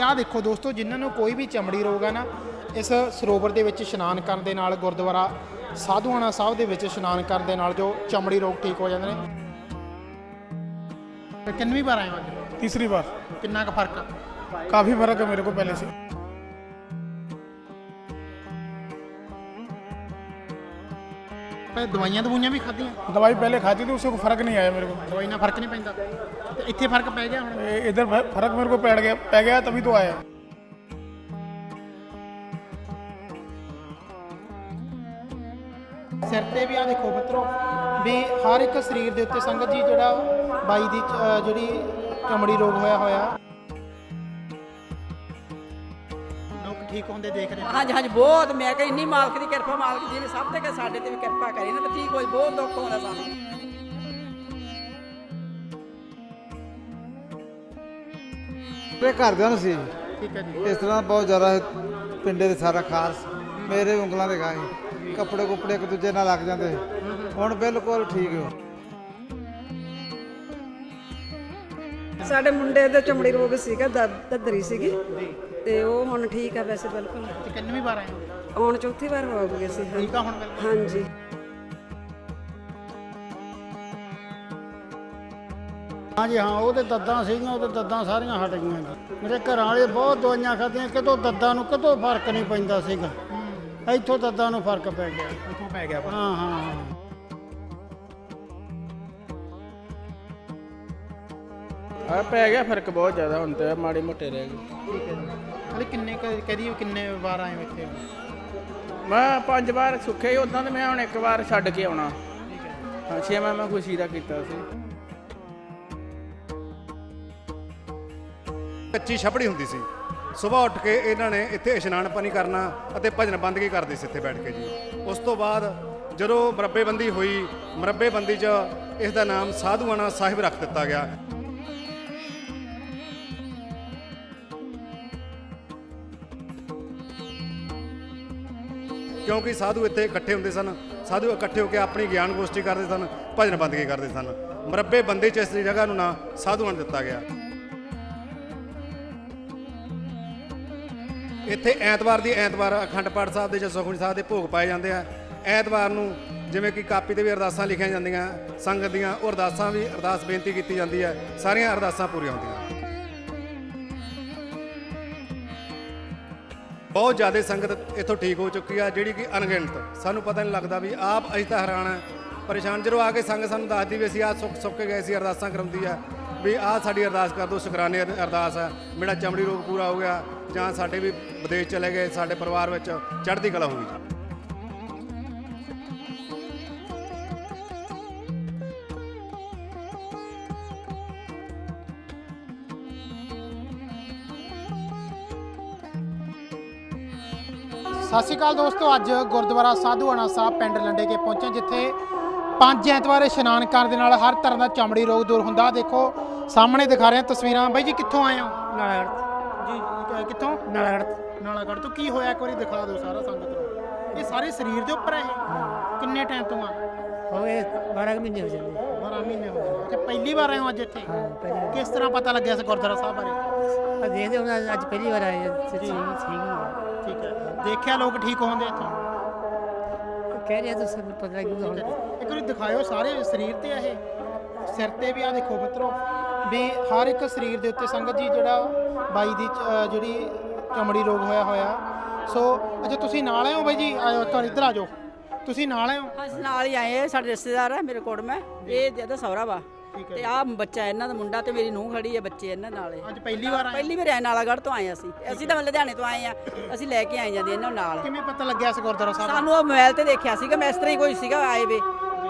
ਆਹ ਦੇਖੋ ਦੋਸਤੋ ਜਿਨ੍ਹਾਂ ਨੂੰ ਕੋਈ ਵੀ ਚਮੜੀ ਰੋਗ ਹੈ ਨਾ ਇਸ ਸਰੋਵਰ ਦੇ ਵਿੱਚ ਇਸ਼ਨਾਨ ਕਰਨ ਦੇ ਨਾਲ ਗੁਰਦੁਆਰਾ ਸਾਧੂਆਣਾ ਸਾਹਿਬ ਦੇ ਵਿੱਚ ਇਸ਼ਨਾਨ ਕਰਨ ਦੇ ਨਾਲ ਜੋ ਚਮੜੀ ਰੋਗ ਠੀਕ ਹੋ ਜਾਂਦੇ ਨੇ ਤੇ ਕਿੰਨਵੀਂ ਵਾਰ ਆਏ ਹੋ ਅੱਜ तीसरी बार ਕਿੰਨਾ ਕੁ ਫਰਕ ਆ? काफ़ी फर्क है मेरे को पहले से ਦਵਾਈਆਂ ਦਵਾਈਆਂ ਵੀ ਖਾਧੀਆਂ दवाई पहले खाती थी उससे कोई फर्क नहीं आया मेरे को ਦਵਾਈ ਨਾਲ ਫਰਕ ਨਹੀਂ ਪੈਂਦਾ ਤੇ ਇੱਥੇ ਫਰਕ ਪੈ ਗਿਆ ਹੁਣ ए- इधर फ- फर्क मेरे को पड़ गया पै गया तभी तो आया ਸਿਰ ਤੇ ਵੀ ਆ ਦੇਖੋ ਮਿੱਤਰੋ ਵੀ ਹਰ ਇੱਕ ਸਰੀਰ ਦੇ ਉੱਤੇ ਸੰਗਤ ਜੀ ਜਿਹੜਾ ਬਾਈ ਦੀ ਅਹ, ਜਿਹੜੀ ਚਮੜੀ ਰੋਗ ਹੋਇਆ ਹੋਇਆ ਠੀਕ ਹੁੰਦੇ ਦੇਖ ਰਹੇ ਹਾਂਜੀ ਹਾਂਜੀ ਬਹੁਤ। ਮੈਂ ਕਿਹਾ ਇੰਨੀ ਮਾਲਕ ਦੀ ਕਿਰਪਾ ਮਾਲਕ ਜੀ ਨੇ ਸਭ ਤੇ ਕਿ ਸਾਡੇ ਤੇ ਵੀ ਕਿਰਪਾ ਕਰੀ। ਨਾ ਤੇ ਠੀਕ ਹੋਈ ਬਹੁਤ ਦੁੱਖ ਹੁੰਦਾ ਸਾਨੂੰ। ਮੇਰੇ ਘਰਦਿਆਂ ਨੂੰ ਸੀ। ਠੀਕ ਹੈ ਜੀ। ਇਸ ਤਰ੍ਹਾਂ ਬਹੁਤ ਜ਼ਿਆਦਾ ਪਿੰਡੇ ਦੇ ਸਾਰਾ ਖਾਸ। ਮੇਰੇ ਉਂਗਲਾਂ ਦੇ ਗਾਏ ਕੱਪੜੇ ਕੁਪੜੇ ਇੱਕ ਦੂਜੇ ਨਾਲ ਲੱਗ ਜਾਂਦੇ। ਹੁਣ ਬਿਲਕੁਲ ਠੀਕ ਹੋ। ਸਾਡੇ ਮੁੰਡੇ ਦੇ ਚਮੜੀ ਰੋਗ ਸੀਗਾ ਦ- ਦਦਰੀ ਸੀਗੀ। ਤੇ ਉਹ ਹੁਣ ਠੀਕ ਆ ਵੈਸੇ ਬਿਲਕੁਲ। ਤੇ ਕਿੰਨਵੀਂ ਵਾਰ ਆਏ ਹੋ? ਹੁਣ ਚੌਥੀ ਵਾਰ ਹੋ ਗਏ ਸੀ ਹਾਂ। ਠੀਕ ਆ ਹੁਣ ਬਿਲਕੁਲ? ਹਾਂਜੀ। ਹਾਂਜੀ ਹਾਂ ਉਹਦੇ ਦੱਦਾਂ ਸੀਗੀਆਂ ਉਹਦੇ ਦੱਦਾਂ ਸਾਰੀਆਂ ਹਟ ਗਈਆਂ ਜੀ। ਮੇਰੇ ਘਰਾਂ ਵਾਲੇ ਬਹੁਤ ਦਵਾਈਆਂ ਖਾਧੀਆਂ ਕਿਤੋਂ ਦੱਦਾਂ ਨੂੰ ਕਿਤੋਂ ਫ਼ਰਕ ਨਹੀਂ ਪੈਂਦਾ ਸੀਗਾ। ਇੱਥੋਂ ਦੱਦਾਂ ਨੂੰ ਫ਼ਰਕ ਪੈ ਗਿਆ। ਇੱਥੋਂ ਪੈ ਗਿਆ। ਹਾਂ ਹਾਂ। ਆ ਪੈ ਗਿਆ ਫ਼ਰਕ ਬਹੁਤ ਜ਼ਿਆਦਾ ਹੁਣ ਤੇ ਮਾੜੀ ਮੋਟੇ ਰਹਿ ਗਏ। ਠੀਕ ਹੈ ਜੀ। ਹਲੇ ਕਿੰਨੇ ਕਦੀ ਕਿੰਨੇ ਵਾਰ ਆਏ ਹੋ ਇੱਥੇ? ਮੈਂ ਪੰਜ ਵਾਰ ਸੁੱਖੇ ਹੀ ਉਦਾਂ ਤੇ ਮੈਂ ਹੁਣ ਇੱਕ ਵਾਰ ਛੱਡ ਕੇ ਆਉਣਾ। ਹਾਂ। ਛੇਵਾਂ ਮੈਂ ਖੁਸ਼ੀ ਦਾ ਕੀਤਾ ਸੀ। ਕੱਚੀ ਛਪੜੀ ਹੁੰਦੀ ਸੀ। ਸਵੇਰ ਉੱਠ ਕੇ ਇਹਨਾਂ ਨੇ ਇੱਥੇ ਇਸ਼ਨਾਨ ਪਾਣੀ ਕਰਨਾ ਅਤੇ ਭਜਨ ਬੰਦਗੀ ਕਰਦੇ ਸੀ ਇੱਥੇ ਬੈਠ ਕੇ ਜੀ। ਉਸ ਤੋਂ ਬਾਅਦ ਜਦੋਂ ਮਰੱਬੇਬੰਦੀ ਹੋਈ ਮਰੱਬੇਬੰਦੀ 'ਚ ਇਸ ਦਾ ਨਾਮ ਸਾਧੂਆਣਾ ਸਾਹਿਬ ਰੱਖ ਦਿੱਤਾ ਗਿਆ। ਕਿਉਂਕਿ ਸਾਧੂ ਇੱਥੇ ਇਕੱਠੇ ਹੁੰਦੇ ਸਨ, ਸਾਧੂ ਇਕੱਠੇ ਹੋ ਕੇ ਆਪਣੀ ਗਿਆਨ ਗੋਸ਼ਟੀ ਕਰਦੇ ਸਨ, ਭਜਨ ਬੰਦਗੀ ਕਰਦੇ ਸਨ। ਮਰੱਬੇ ਬੰਦੇ 'ਚ ਇਸ ਜਗ੍ਹਾ ਨੂੰ ਨਾਂ ਸਾਧੂਆਂ ਨੂੰ ਦਿੱਤਾ ਗਿਆ। ਇੱਥੇ ਐਤਵਾਰ ਦੀ ਐਤਵਾਰ ਅਖੰਡ ਪਾਠ ਸਾਹਿਬ ਦੇ ਜਾਂ ਸੁਖਮਨੀ ਸਾਹਿਬ ਦੇ ਭੋਗ ਪਾਏ ਜਾਂਦੇ ਆ। ਐਤਵਾਰ ਨੂੰ ਜਿਵੇਂ ਕਿ ਕਾਪੀ ਤੇ ਵੀ ਅਰਦਾਸਾਂ ਲਿਖੀਆਂ ਜਾਂਦੀਆਂ, ਸੰਗਤ ਦੀਆਂ ਉਹ ਅਰਦਾਸਾਂ ਵੀ ਅਰਦਾਸ ਬੇਨਤੀ ਕੀਤੀ ਜਾਂਦੀ ਹੈ ਸਾਰੀਆਂ ਅਰਦਾਸਾਂ ਪੂਰੀਆਂ ਹੁੰਦੀਆਂ। ਬਹੁਤ ਜ਼ਿਆਦਾ ਸੰਗਤ ਇੱਥੋਂ ਠੀਕ ਹੋ ਚੁੱਕੀ ਆ, ਜਿਹੜੀ ਕਿ ਅਣਗਿਣਤ। ਸਾਨੂੰ ਪਤਾ ਨਹੀਂ ਲੱਗਦਾ ਵੀ ਆਪ ਅਸੀਂ ਤਾਂ ਹੈਰਾਨ ਆ। ਪਰੇਸ਼ਾਨ ਜਦੋਂ ਆ ਕੇ ਸੰਗਤ ਸਾਨੂੰ ਦੱਸਦੀ ਵੀ ਅਸੀਂ ਆ ਸੁੱਖ ਸੁੱਕ ਕੇ ਗਏ ਸੀ, ਅਰਦਾਸਾਂ ਕਰਾਉਂਦੀ ਆ, ਵੀ ਆਹ ਸਾਡੀ ਅਰਦਾਸ ਕਰ ਦਿਓ ਸ਼ੁਕਰਾਨੇ ਅਰਦਾਸ ਆ। ਮੇਰਾ ਚਮੜੀ ਰੋਗ ਪੂਰਾ ਹੋ ਗਿਆ, ਜਾਂ ਸਾਡੇ ਵੀ ਵਿਦੇਸ਼ ਚਲੇ ਗਏ, ਸਾਡੇ ਪਰਿਵਾਰ ਵਿੱਚ ਚੜ੍ਹਦੀ ਕਲਾ ਹੋ ਗਈ। ਸਤਿ ਸ਼੍ਰੀ ਅਕਾਲ ਦੋਸਤੋ ਅੱਜ ਗੁਰਦੁਆਰਾ ਸਾਧੂਆਣਾ ਸਾਹਿਬ ਪਿੰਡ ਲੰਡੇ ਕੇ ਪਹੁੰਚੇ ਜਿੱਥੇ ਪੰਜ ਐਤਵਾਰ ਇਸ਼ਨਾਨ ਕਰਨ ਦੇ ਨਾਲ ਹਰ ਤਰ੍ਹਾਂ ਦਾ ਚਮੜੀ ਰੋਗ ਦੂਰ ਹੁੰਦਾ। ਦੇਖੋ ਸਾਹਮਣੇ ਦਿਖਾ ਰਹੇ ਹਾਂ ਤਸਵੀਰਾਂ। ਬਾਈ ਜੀ ਕਿੱਥੋਂ ਆਏ ਹੋ? ਨਾਲਾਗੜ ਜੀ ਕਿੱਥੋਂ? ਨਾਲਾਗੜ ਨਾਲਾਗੜ ਤੋਂ। ਕੀ ਹੋਇਆ? ਇੱਕ ਵਾਰੀ ਦਿਖਾ ਦਿਓ ਸਾਰਾ ਸੰਗਤ ਨੂੰ। ਇਹ ਸਾਰੇ ਸਰੀਰ ਦੇ ਉੱਪਰ ਹੈ ਇਹ? ਕਿੰਨੇ ਟਾਈਮ ਤੋਂ ਆ? ਹੋ ਗਏ 12 ਕੁ ਮਹੀਨੇ ਹੋ ਜਾਂਦੇ। 12 ਮਹੀਨੇ ਹੋ ਗਏ। ਅੱਛਾ ਪਹਿਲੀ ਵਾਰ ਆਏ ਹੋ ਅੱਜ ਇੱਥੇ? ਪਹਿਲੀ ਕਿਸ ਤਰ੍ਹਾਂ ਪਤਾ ਲੱਗਿਆ ਇਸ ਗੁਰਦੁਆਰਾ ਸਾਹਿਬ ਬਾਰੇ? ਆ ਦੇਖਦੇ ਹੁਣ ਅੱਜ- ਅੱਜ ਪਹਿਲੀ ਵਾਰ ਆਏ ਆ, ਤੇ ਠੀਕ ਠੀਕ ਹੀ ਆ। ਠੀਕ ਹੈ। ਦੇਖਿਆ ਲੋਕ ਠੀਕ ਹੁੰਦੇ ਇੱਥੋਂ? ਕਹਿ ਰਿਹਾ ਤੁਸੀਂ ਪਤਾ ਲੱਗੂਗਾ ਹੁਣ। ਇੱਕ ਵਾਰੀ ਦਿਖਾਇਓ ਸਾਰੇ ਸਰੀਰ ਤੇ ਆ ਇਹ। ਸਿਰ ਤੇ ਵੀ ਆ ਦੇਖੋ ਮਿੱਤਰੋ। ਵੀ ਹਰ ਇੱਕ ਸਰੀਰ ਦੇ ਉੱਤੇ ਸੰਗਤ ਜੀ ਜਿਹੜਾ ਬਾਈ ਦੀ ਚ- ਅਹ ਜਿਹੜੀ ਚਮੜੀ ਰੋਗ ਹੋਇਆ ਹੋਇਆ। ਸੋ ਅੱਛਾ ਤੁਸੀਂ ਨਾਲ ਆਏ ਹੋ ਬਾਈ ਜੀ। ਆਇਓ ਤੁਹਾਨੂੰ ਇੱਧਰ ਆ ਜਾਓ। ਤੁਸੀਂ ਨਾਲ ਆਏ ਹੋ ਅਸੀਂ ਨਾਲ ਹੀ ਆਏ ਆ, ਸਾਡੇ ਰਿਸ਼ਤੇਦਾਰ ਆ ਮੇਰੇ ਕੋਲ ਮੈਂ। ਇਹ ਜਿਹਦਾ ਸਹੁਰਾ ਵਾ। ਤੇ ਆਹ ਬੱਚਾ ਇਹਨਾਂ ਦਾ ਮੁੰਡਾ ਤੇ ਮੇਰੀ ਨੂੰਹ ਖੜੀ ਆ ਬੱਚੇ ਇਹਨਾਂ ਨਾਲ। ਅੱਜ ਪਹਿਲੀ ਵਾਰ ਆਏ ਪਹਿਲੀ ਵਾਰ ਆਏ ਨਾਲਾਗੜ੍ਹ ਤੋਂ ਆਏ ਅਸੀਂ। ਅਸੀਂ ਤਾਂ ਲੁਧਿਆਣੇ ਤੋਂ ਆਏ ਆ। ਅਸੀਂ ਲੈ ਕੇ ਆਏ ਜਾਂਦੇ ਇਹਨਾਂ ਨੂੰ ਨਾਲ। ਕਿਵੇਂ ਪਤਾ ਲੱਗਿਆ ਇਸ ਗੁਰਦੁਆਰਾ ਸਾਹਿਬ ਸਾਨੂੰ ਉਹ ਮੋਬਾਈਲ ਤੇ ਦੇਖਿਆ ਸੀਗਾ ਮੈਂ ਇਸ ਤਰ੍ਹਾਂ ਹੀ ਕੋਈ ਸੀਗਾ ਆਏ ਵੇ।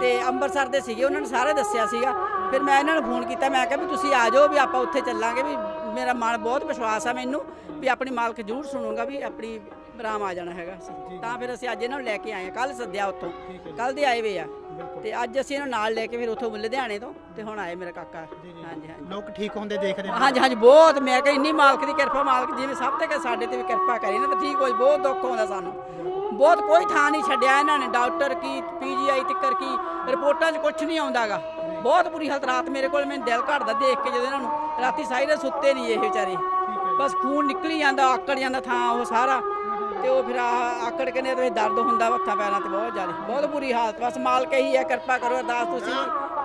ਤੇ ਅੰਮ੍ਰਿਤਸਰ ਦੇ ਸੀਗੇ ਉਹਨਾਂ ਨੇ ਸਾਰੇ ਦੱਸਿਆ ਸੀਗਾ। ਫਿਰ ਮੈਂ ਇਹਨਾਂ ਨੂੰ ਫੋਨ ਕੀਤਾ ਮੈਂ ਕਿਹਾ ਵੀ ਤੁਸੀਂ ਆ ਜਾਓ ਵੀ ਆਪਾਂ ਉੱਥੇ ਚੱਲਾਂਗੇ ਵੀ ਮੇਰਾ ਮਨ ਬਹੁਤ ਵਿਸ਼ਵਾਸ ਆ ਮੈਨੂੰ ਵੀ ਆਪਣੀ ਮਾਲਕ ਜ਼ਰੂਰ ਸੁਣੂਗਾ ਵੀ ਆਪਣੀ ਆਰਾਮ ਆ ਜਾਣਾ ਹੈਗਾ ਤਾਂ ਫਿਰ ਅਸੀਂ ਅੱਜ ਇਹਨਾਂ ਨੂੰ ਲੈ ਕੇ ਆਏ ਆ ਕੱਲ ਸੱਦਿਆ ਉੱਥੋਂ। ਕੱਲ ਦੇ ਆਏ ਵੇ ਆ। ਤੇ ਅੱਜ ਅਸੀਂ ਇਹਨੂੰ ਨਾਲ ਲੈ ਕੇ ਫਿਰ ਉੱਥੋਂ ਲੁਧਿਆਣੇ ਤੋਂ ਤੇ ਹੁਣ ਆਏ ਮੇਰਾ ਕਾਕਾ। ਹਾਂਜੀ ਹਾਂਜੀ। ਲੋਕ ਠੀਕ ਹੁੰਦੇ ਦੇਖਦੇ ਨੇ। ਹਾਂਜੀ ਹਾਂਜੀ ਬਹੁਤ। ਮੈਂ ਕਿਹਾ ਇੰਨੀ ਮਾਲਕ ਦੀ ਕਿਰਪਾ ਮਾਲਕ ਜੀ ਨੇ ਸਭ ਤੇ ਕਿ ਸਾਡੇ ਤੇ ਵੀ ਕਿਰਪਾ ਕਰੀ ਨਾ ਤੇ ਠੀਕ ਹੋਈ ਬਹੁਤ ਦੁੱਖ ਹੁੰਦਾ ਸਾਨੂੰ। ਬਹੁਤ ਕੋਈ ਥਾਂ ਨਹੀਂ ਛੱਡਿਆ ਇਹਨਾਂ ਨੇ ਡਾਕਟਰ ਕੀ ਪੀਜੀਆਈ ਤਿੱਕਰ ਕੀ ਰਿਪੋਰਟਾਂ 'ਚ ਕੁਝ ਨਹੀਂ ਆਉਂਦਾਗਾ ਬਹੁਤ ਬੁਰੀ ਹਾਲਤ ਰਾਤ ਮੇਰੇ ਕੋਲ ਮੈਨੂੰ ਦਿਲ ਘੜਦਾ ਦੇਖ ਕੇ ਜਦੋਂ ਇਹਨਾਂ ਨੂੰ ਰਾਤੀ ਸਾਈਰੇ ਸੁੱਤੇ ਨਹੀਂ ਇਹ ਵਿਚਾਰੇ। ਬਸ ਖੂਨ ਨਿਕਲੀ ਜਾਂਦਾ ਆਕੜ ਜਾਂਦਾ ਥਾਂ ਉਹ ਸਾਰਾ। ਤੇ ਉਹ ਫਿਰ ਆਹ ਆਕੜ ਕੇ ਨੇ ਤੇ ਦਰਦ ਹੁੰਦਾ ਹੱਥਾਂ ਪੈਰਾਂ ਤੇ ਬਹੁਤ ਜ਼ਿਆਦਾ ਬਹੁਤ ਬੁਰੀ ਹਾਲਤ ਬਸ ਮਾਲਕ ਇਹੀ ਹੈ ਕਿਰਪਾ ਕਰੋ ਅਰਦਾਸ ਤੁਸੀਂ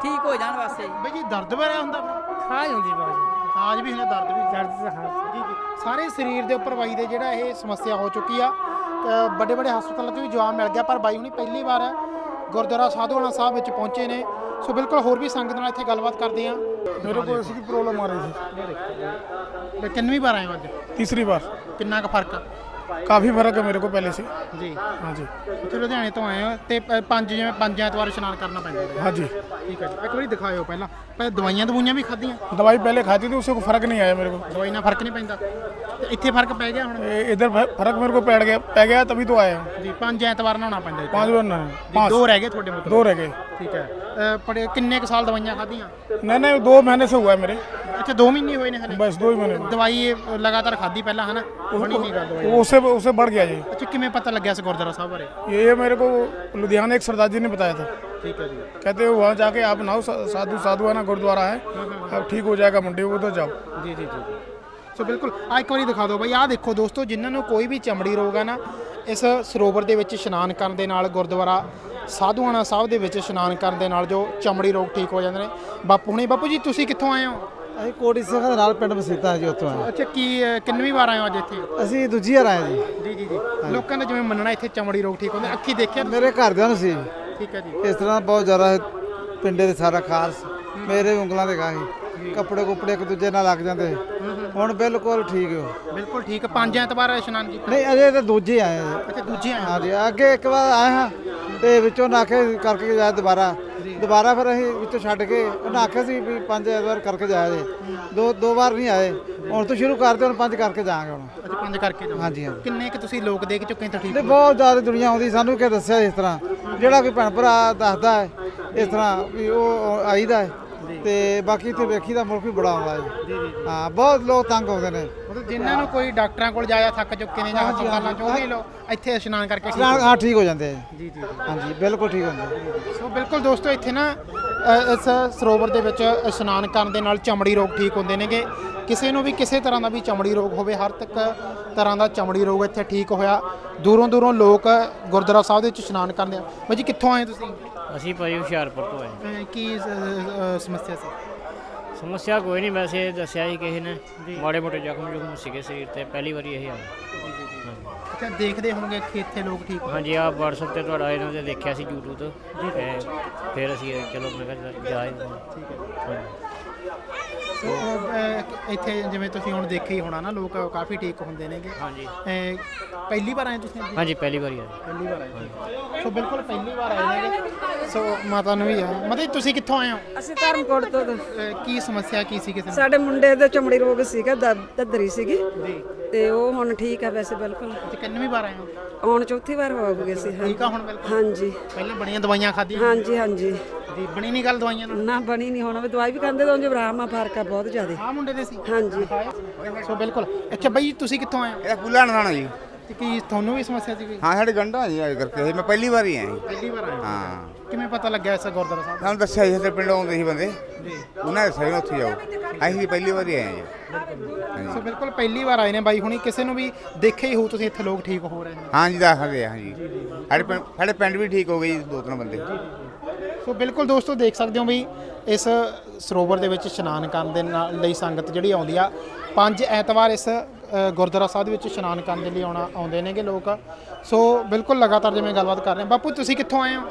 ਠੀਕ ਹੋ ਜਾਣ ਵਾਸਤੇ ਬਾਈ ਜੀ ਦਰਦ ਵਰਿਆ ਹੁੰਦਾ ਫਿਰ? ਖਾਜ ਹੁੰਦੀ ਬਾਜੀ ਖਾਜ ਵੀ ਹੁੰਦਾ ਦਰਦ ਵੀ ਦਰਦ ਤਾਂ ਹਾਂ ਜੀ ਜੀ ਸਾਰੇ ਸਰੀਰ ਦੇ ਉੱਪਰ ਬਾਈ ਦੇ ਜਿਹੜਾ ਇਹ ਸਮੱਸਿਆ ਹੋ ਚੁੱਕੀ ਆ ਵੱਡੇ ਵੱਡੇ ਹਸਪਤਾਲਾਂ ਤੋਂ ਵੀ ਜਵਾਬ ਮਿਲ ਗਿਆ ਪਰ ਬਾਈ ਹੁਣੀ ਪਹਿਲੀ ਵਾਰ ਗੁਰਦੁਆਰਾ ਸਾਧੂਆਣਾ ਸਾਹਿਬ ਵਿੱਚ ਪਹੁੰਚੇ ਨੇ ਸੋ ਬਿਲਕੁਲ ਹੋਰ ਵੀ ਸੰਗਤ ਨਾਲ ਇੱਥੇ ਗੱਲਬਾਤ ਕਰਦੇ ਆ मेरे को ऐसी प्रॉब्लम आ रही थी ਤੇ ਕਿੰਨਵੀਂ ਵਾਰ ਆਏ ਹੋ ਅੱਜ तीसरी बार ਕਿੰਨਾ ਕੁ ਫਰਕ ਆ काफ़ी फर्क है मेरे को पहले से ਜੀ हाँ जी ਇੱਥੇ ਲੁਧਿਆਣੇ ਤੋਂ ਆਏ ਹੋ ਤੇ ਪ- ਪੰਜ ਜਿਵੇਂ ਪੰਜ ਐਤਵਾਰ ਇਸ਼ਨਾਨ ਕਰਨਾ ਪੈਂਦਾ ਹੈ हाँ जी ਠੀਕ ਹੈ ਜੀ ਇੱਕ ਵਾਰੀ ਦਿਖਾਇਓ ਪਹਿਲਾਂ ਪਹਿਲਾਂ ਦਵਾਈਆਂ ਦਵਾਈਆਂ ਵੀ ਖਾਧੀਆਂ दवाई पहले खाती थी उससे कोई फर्क नहीं आया मेरे को ਦਵਾਈ ਨਾਲ ਫਰਕ ਨਹੀਂ ਪੈਂਦਾ ਤੇ ਇੱਥੇ ਫਰਕ ਪੈ ਗਿਆ ਹੁਣ ए- इधर फ- फर्क मेरे को पै गया पै गया तभी तो आया हूँ ਜੀ ਪੰਜ ਐਤਵਾਰ ਨਹਾਉਣਾ ਪੈਂਦਾ ਇੱਥੇ पाँच बार ना ਜੀ, पाँच ਦੋ ਰਹਿ ਗਏ ਤੁਹਾਡੇ ਮਤਲਬ दो रह गए ਠੀਕ ਹੈ ਅ, ਪੜੇ ਕਿੰਨੇ ਕੁ ਸਾਲ ਦਵਾਈਆਂ ਖਾਧੀਆਂ नहीं नहीं दो महीने से हुआ है मेरे ਅੱਛਾ 2 ਮਹੀਨੇ ਹੋਏ ਨੇ ਹਲੇ बस दो ही महीने ਦਵਾਈ ਇਹ ਲਗਾਤਾਰ ਖਾਧੀ ਪਹਿਲਾਂ ਹਨਾ ਬਣੀ ਨਹੀਂ ਗੱਲ ਦਵਾਈ वो उससे उससे बढ़ गया जी ਅੱਛਾ ਕਿਵੇਂ ਪਤਾ ਲੱਗਿਆ ਇਸ ਗੁਰਦੁਆਰਾ ਸਾਹਿਬ ਬਾਰੇ ये मेरे को लुधियाना एक सरदार जी ने बताया था ਠੀਕ ਹੈ ਜੀ कहते वहाँ जाके आप नहाओ सा- साधु साधु आना गुरुद्वारा है अब ठीक हो जाएगा मंडी को तो जाओ ਜੀ ਜੀ ਜੀ ਸੋ ਬਿਲਕੁਲ ਆ ਇੱਕ ਵਾਰੀ ਦਿਖਾ ਦਿਓ ਬਈ ਆਹ ਦੇਖੋ ਦੋਸਤੋ ਜਿਨ੍ਹਾਂ ਨੂੰ ਕੋਈ ਵੀ ਚਮੜੀ ਰੋਗ ਹੈ ਨਾ ਇਸ ਸਰੋਵਰ ਦੇ ਵਿੱਚ ਇਸ਼ਨਾਨ ਕਰਨ ਦੇ ਨਾਲ ਗੁਰਦੁਆਰਾ ਸਾਧੂਆਣਾ ਸਾਹਿਬ ਦੇ ਵਿੱਚ ਇਸ਼ਨਾਨ ਕਰਨ ਦੇ ਨਾਲ ਜੋ ਚਮੜੀ ਰੋਗ ਠੀਕ ਹੋ ਜਾਂਦੇ ਨੇ ਬਾਪੂ ਹੁਣੇ ਬਾਪੂ ਜੀ ਤੁਸੀਂ ਕਿੱਥੋਂ ਆਏ ਹੋ ਅਸੀਂ ਕੋਟੀ ਸਿੰਘ ਦੇ ਨਾਲ ਪਿੰਡ ਮਸੀਤਾ ਜੀ ਉੱਥੋਂ ਆਏ। ਅੱਛਾ ਕੀ ਅ, ਕਿੰਨਵੀਂ ਵਾਰ ਆਏ ਹੋ ਅੱਜ ਇੱਥੇ? ਅਸੀਂ ਦੂਜੀ ਵਾਰ ਆਏ ਜੀ। ਜੀ ਜੀ ਜੀ। ਲੋਕਾਂ ਦਾ ਜਿਵੇਂ ਮੰਨਣਾ ਇੱਥੇ ਚਮੜੀ ਰੋਗ ਠੀਕ ਹੁੰਦੇ ਅੱਖੀ ਦੇਖਿਆ ਤੁਸੀਂ? ਮੇਰੇ ਘਰਦਿਆਂ ਨੂੰ ਸੀ। ਠੀਕ ਹੈ ਜੀ। ਇਸ ਤਰ੍ਹਾਂ ਬਹੁਤ ਜ਼ਿਆਦਾ ਪਿੰਡੇ ਦੇ ਸਾਰਾ ਖਾਸ ਮੇਰੇ ਉਂਗਲਾਂ ਦੇ ਗਾਹੀ ਕੱਪੜੇ ਕੁਪੜੇ ਇੱਕ ਦੂਜੇ ਨਾਲ ਲੱਗ ਜਾਂਦੇ ਹੁਣ ਬਿਲਕੁਲ ਠੀਕ ਹੋ। ਬਿਲਕੁਲ ਠੀਕ ਪੰਜ ਐਤਵਾਰ ਇਸ਼ਨਾਨ ਕੀਤਾ ਨਹੀਂ ਅਜੇ ਤਾਂ ਦੂਜੇ ਆਏ ਆ। ਜੀ। ਅੱਛਾ ਦੂਜੇ ਆਏ ਹੋ। ਹਾਂਜੀ ਅੱਗੇ ਇੱਕ ਵਾਰ ਆਏ ਹਾਂ ਤੇ ਵਿੱਚੋਂ ਨਾਕੇ ਕਰਕੇ ਜਾਇਆ ਦੁਬਾਰਾ। ਦੁਬਾਰਾ ਫਿਰ ਅਸੀਂ ਵਿੱਚੋਂ ਛੱਡ ਕੇ ਉਹਨਾਂ ਆਖਿਆ ਸੀ ਵੀ ਪੰਜ ਐਤਵਾਰ ਕਰਕੇ ਜਾਇਆ ਜੇ। ਦੋ ਦੋ ਵਾਰ ਨਹੀਂ ਆਏ। ਹੁਣ ਤੋਂ ਸ਼ੁਰੂ ਕਰਦੇ ਹੁਣ ਪੰਜ ਕਰਕੇ ਜਾਵਾਂਗੇ ਹੁਣ। ਪੰਜ ਕਰਕੇ ਜਾਓ ਹਾਂਜੀ ਹਾਂਜੀ। ਕਿੰਨੇ ਕਿ ਤੁਸੀਂ ਲੋਕ ਦੇਖ ਚੁੱਕੇ ਤਾਂ ਠੀਕ ਤੇ ਬਹੁਤ ਜ਼ਿਆਦਾ ਦੁਨੀਆ ਆਉਂਦੀ। ਸਾਨੂੰ ਕਿ ਦੱਸਿਆ ਇਸ ਤਰ੍ਹਾਂ? ਜਿਹੜਾ ਕੋਈ ਭੈਣ ਭਰਾ ਦੱਸਦਾ ਹੈ ਇਸ ਤਰ੍ਹਾਂ ਵੀ ਉਹ ਆਈਦਾ ਹੈ। ਤੇ ਬਾਕੀ ਇੱਥੇ ਵੇਖੀ ਦਾ ਮੁਲਕ ਵੀ ਬੜਾ ਆਉਂਦਾ ਹੈ। ਹਾਂ ਬਹੁਤ ਲੋਕ ਤੰਗ ਆਉਂਦੇ ਨੇ। ਜਿਨ੍ਹਾਂ ਨੂੰ ਕੋਈ ਡਾਕਟਰਾਂ ਕੋਲ ਜਾਇਆ ਥੱਕ ਚੁੱਕੇ ਨੇ ਜਾਂ ਹਸਪਤਾਲਾਂ ਚ ਵੀ ਲੋ ਇੱਥੇ ਇਸ਼ਨਾਨ ਕਰਕੇ ਠੀਕ ਹਾਂ ਹਾਂ, ਠੀਕ ਹੋ ਜਾਂਦੇ ਆ ਜੀ। ਜੀ ਹਾਂਜੀ ਬਿਲਕੁਲ ਠੀਕ ਹੁੰਦੇ ਆ। ਸੋ ਬਿਲਕੁਲ ਦੋਸਤੋ ਇੱਥੇ ਨਾ ਅ, ਇਸ ਸਰੋਵਰ ਦੇ ਵਿੱਚ ਇਸ਼ਨਾਨ ਕਰਨ ਦੇ ਨਾਲ ਚਮੜੀ ਰੋਗ ਠੀਕ ਹੁੰਦੇ ਨੇਗੇ। ਕਿਸੇ ਨੂੰ ਵੀ ਕਿਸੇ ਤਰ੍ਹਾਂ ਦਾ ਵੀ ਚਮੜੀ ਰੋਗ ਹੋਵੇ ਹਰ ਤੱਕ ਤਰ੍ਹਾਂ ਦਾ ਚਮੜੀ ਰੋਗ ਇੱਥੇ ਠੀਕ ਹੋਇਆ। ਦੂਰੋਂ ਦੂਰੋਂ ਲੋਕ ਗੁਰਦੁਆਰਾ ਸਾਹਿਬ ਦੇ ਵਿੱਚ ਇਸ਼ਨਾਨ ਕਰਦੇ ਆ। ਬਾਈ ਜੀ ਕਿੱਥੋਂ ਆਏ ਤੁਸੀਂ? ਅਸੀਂ ਭਾਈ ਹੁਸ਼ਿਆਰਪੁਰ ਤੋਂ ਆਏ। ਅ, ਕੀ ਅ, ਅ, ਸਮੱਸਿਆ ਸੀ? ਸਮੱਸਿਆ ਕੋਈ ਨਹੀਂ ਵੈਸੇ ਦੱਸਿਆ ਹੀ ਕਿਸੇ ਨੇ। ਮਾੜੇ ਮੋਟੇ ਜ਼ਖਮ ਜ਼ੁਖਮ ਸੀਗੇ ਸਰੀਰ ਤੇ ਪਹਿਲੀ ਵਾਰੀ ਇਹ ਆਇਆ ਅੱਛਾ ਦੇਖਦੇ ਹੋਣਗੇ ਕਿ ਇੱਥੇ ਲੋਕ ਠੀਕ ਹਾਂਜੀ ਆ WhatsApp ਤੇ ਤੁਹਾਡਾ ਇਹਨਾਂ ਦੇ ਦੇਖਿਆ ਸੀ YouTube ਤੋਂ। ਤੇ ਫਿਰ ਅਸੀਂ ਚਲੋ ਮੈਂ ਕਿਹਾ ਜਾ ਠੀਕ ਹੈ। ਸੋ ਇੱਥੇ ਜਿਵੇਂ ਤੁਸੀਂ ਹੁਣ ਦੇਖਿਆ ਹੀ ਹੋਣਾ ਨਾ ਲੋਕ ਕਾਫੀ ਠੀਕ ਹੁੰਦੇ ਨੇਗੇ। ਹਾਂਜੀ। ਪਹਿਲੀ ਵਾਰ ਆਏ ਤੁਸੀਂ ਹਾਂਜੀ ਪਹਿਲੀ ਵਾਰੀ ਆਏ। ਪਹਿਲੀ ਵਾਰ ਆਏ ਸੋ ਬਿਲਕੁਲ ਪਹਿਲੀ ਵਾਰ ਆਏ ਨੇਗੇ। ਸੋ ਮਾਤਾ ਨੂੰ ਵੀ ਆ। ਮਤਲਬ ਤੁਸੀਂ ਕਿੱਥੋਂ ਆਏ ਹੋ? ਅਸੀਂ ਧਰਮਕੋਟ ਤੋਂ ਕੀ ਸਮੱਸਿਆ ਕੀ ਸੀ ਕਿਸੇ ਨੂੰ? ਸਾਡੇ ਮੁੰਡੇ ਦੇ ਚਮੜੀ ਰੋਗ ਸੀਗਾ ਦਰ- ਦਰਦਰੀ ਸੀਗੀ। ਤੇ ਉਹ ਹੁਣ ਠੀਕ ਆ ਵੈਸੇ ਬਿਲਕੁਲ। ਤੇ ਕਿੰਨਵੀਂ ਵਾਰ ਆਏ ਹੋ? ਹੁਣ ਚੌਥੀ ਵਾਰ ਹੋ ਗਏ ਸੀ ਹਾਂ- ਠੀਕ ਆ ਹੁਣ ਬਿਲਕੁਲ? ਹਾਂਜੀ। ਪਹਿਲਾਂ ਬੜੀਆਂ ਦਵਾਈਆਂ ਖਾਧੀਆਂ? ਹਾਂਜੀ ਹਾਂਜੀ। ਜੀ ਬਣੀ ਨਹੀਂ ਗੱਲ ਦਵਾਈਆਂ ਨਾਲ? ਨਾ ਬਣੀ ਨਹੀਂ ਹੁਣ ਵੀ ਦਵਾਈ ਵੀ ਖਾਂਦੇ ਤਾਂ ਉਂਝ ਆਰਾਮ ਆ ਫ਼ਰਕ ਆ ਬਹੁਤ ਜ਼ਿਆਦਾ। ਆ ਮੁੰਡੇ ਦੇ ਸੀ? ਹਾਂਜੀ। ਸੋ ਬਿਲਕੁਲ। ਅੱਛਾ ਬਈ ਤੁਸੀਂ ਕਿੱਥੋਂ ਆਏ? ਹੋ ਇਹ ਫੁੱਲਾ ਨਾਣਾ ਜੀ। ਤੇ ਕੀ ਤੁਹਾਨੂੰ ਵੀ ਸਮੱਸਿਆ ਸੀ ਕੋਈ? ਹਾਂ ਸਾਡੇ ਗੰਢਾਂ ਜੀ ਆਏ ਕਰਕੇ। ਮੈਂ ਪਹਿਲੀ ਵਾਰ ਹੀ। ਆਇਆ ਜੀ ਪਹਿਲੀ ਵਾਰ ਆਏ ਹੋ? ਹਾਂ। ਕਿਵੇਂ ਪਤਾ ਲੱਗਿਆ ਇਸ ਗੁਰਦੁਆਰਾ ਸਾਹਿਬ? ਸਾਨੂੰ ਦੱਸਿਆ ਜੀ ਇੱਥੇ ਪਿੰਡੋਂ ਆਉਂਦੇ ਸੀ ਬੰਦੇ। ਜੀ। ਉਹਨਾਂ ਨੇ ਸਹੀ ਉੱਥੇ ਜਾਓ। ਅਸੀਂ ਵੀ ਪਹਿਲੀ ਵਾਰ ਹੀ ਆਏ ਜੀ ਸੋ ਬਿਲਕੁਲ ਪਹਿਲੀ ਵਾਰ ਆਏ ਨੇ ਬਾਈ ਹੁਣੀ ਕਿਸੇ ਨੂੰ ਵੀ ਦੇਖਿਆ ਹੀ ਹੋ ਤੁਸੀਂ ਇੱਥੇ ਲੋਕ ਠੀਕ ਹੋ ਰਹੇ ਨੇ। ਹਾਂ ਜੀ ਦੱਸਦੇ ਹਾਂ ਜੀ ਸਾਡੇ ਪਿੰਡ ਸਾਡੇ ਪਿੰਡ ਵੀ ਠੀਕ ਹੋ ਗਏ ਜੀ ਦੋ ਤਿੰਨ ਬੰਦੇ। ਸੋ ਬਿਲਕੁਲ ਦੋਸਤੋ ਦੇਖ ਸਕਦੇ ਹੋ ਵੀ ਇਸ ਸਰੋਵਰ ਦੇ ਵਿੱਚ ਇਸ਼ਨਾਨ ਕਰਨ ਦੇ ਨਾਲ ਲਈ ਸੰਗਤ ਜਿਹੜੀ ਆਉਂਦੀ ਆ ਪੰਜ ਐਤਵਾਰ ਇਸ ਗੁਰਦੁਆਰਾ ਸਾਹਿਬ ਦੇ ਵਿੱਚ ਇਸ਼ਨਾਨ ਕਰਨ ਦੇ ਲਈ ਆਉਣਾ ਆਉਂਦੇ ਨੇਗੇ ਲੋਕ। ਸੋ ਬਿਲਕੁਲ ਲਗਾਤਾਰ ਜਿਵੇਂ ਗੱਲਬਾਤ ਕਰ ਰਹੇ ਹਾਂ। ਬਾਪੂ ਤੁਸੀਂ ਕਿੱਥੋਂ ਆਏ ਹੋ?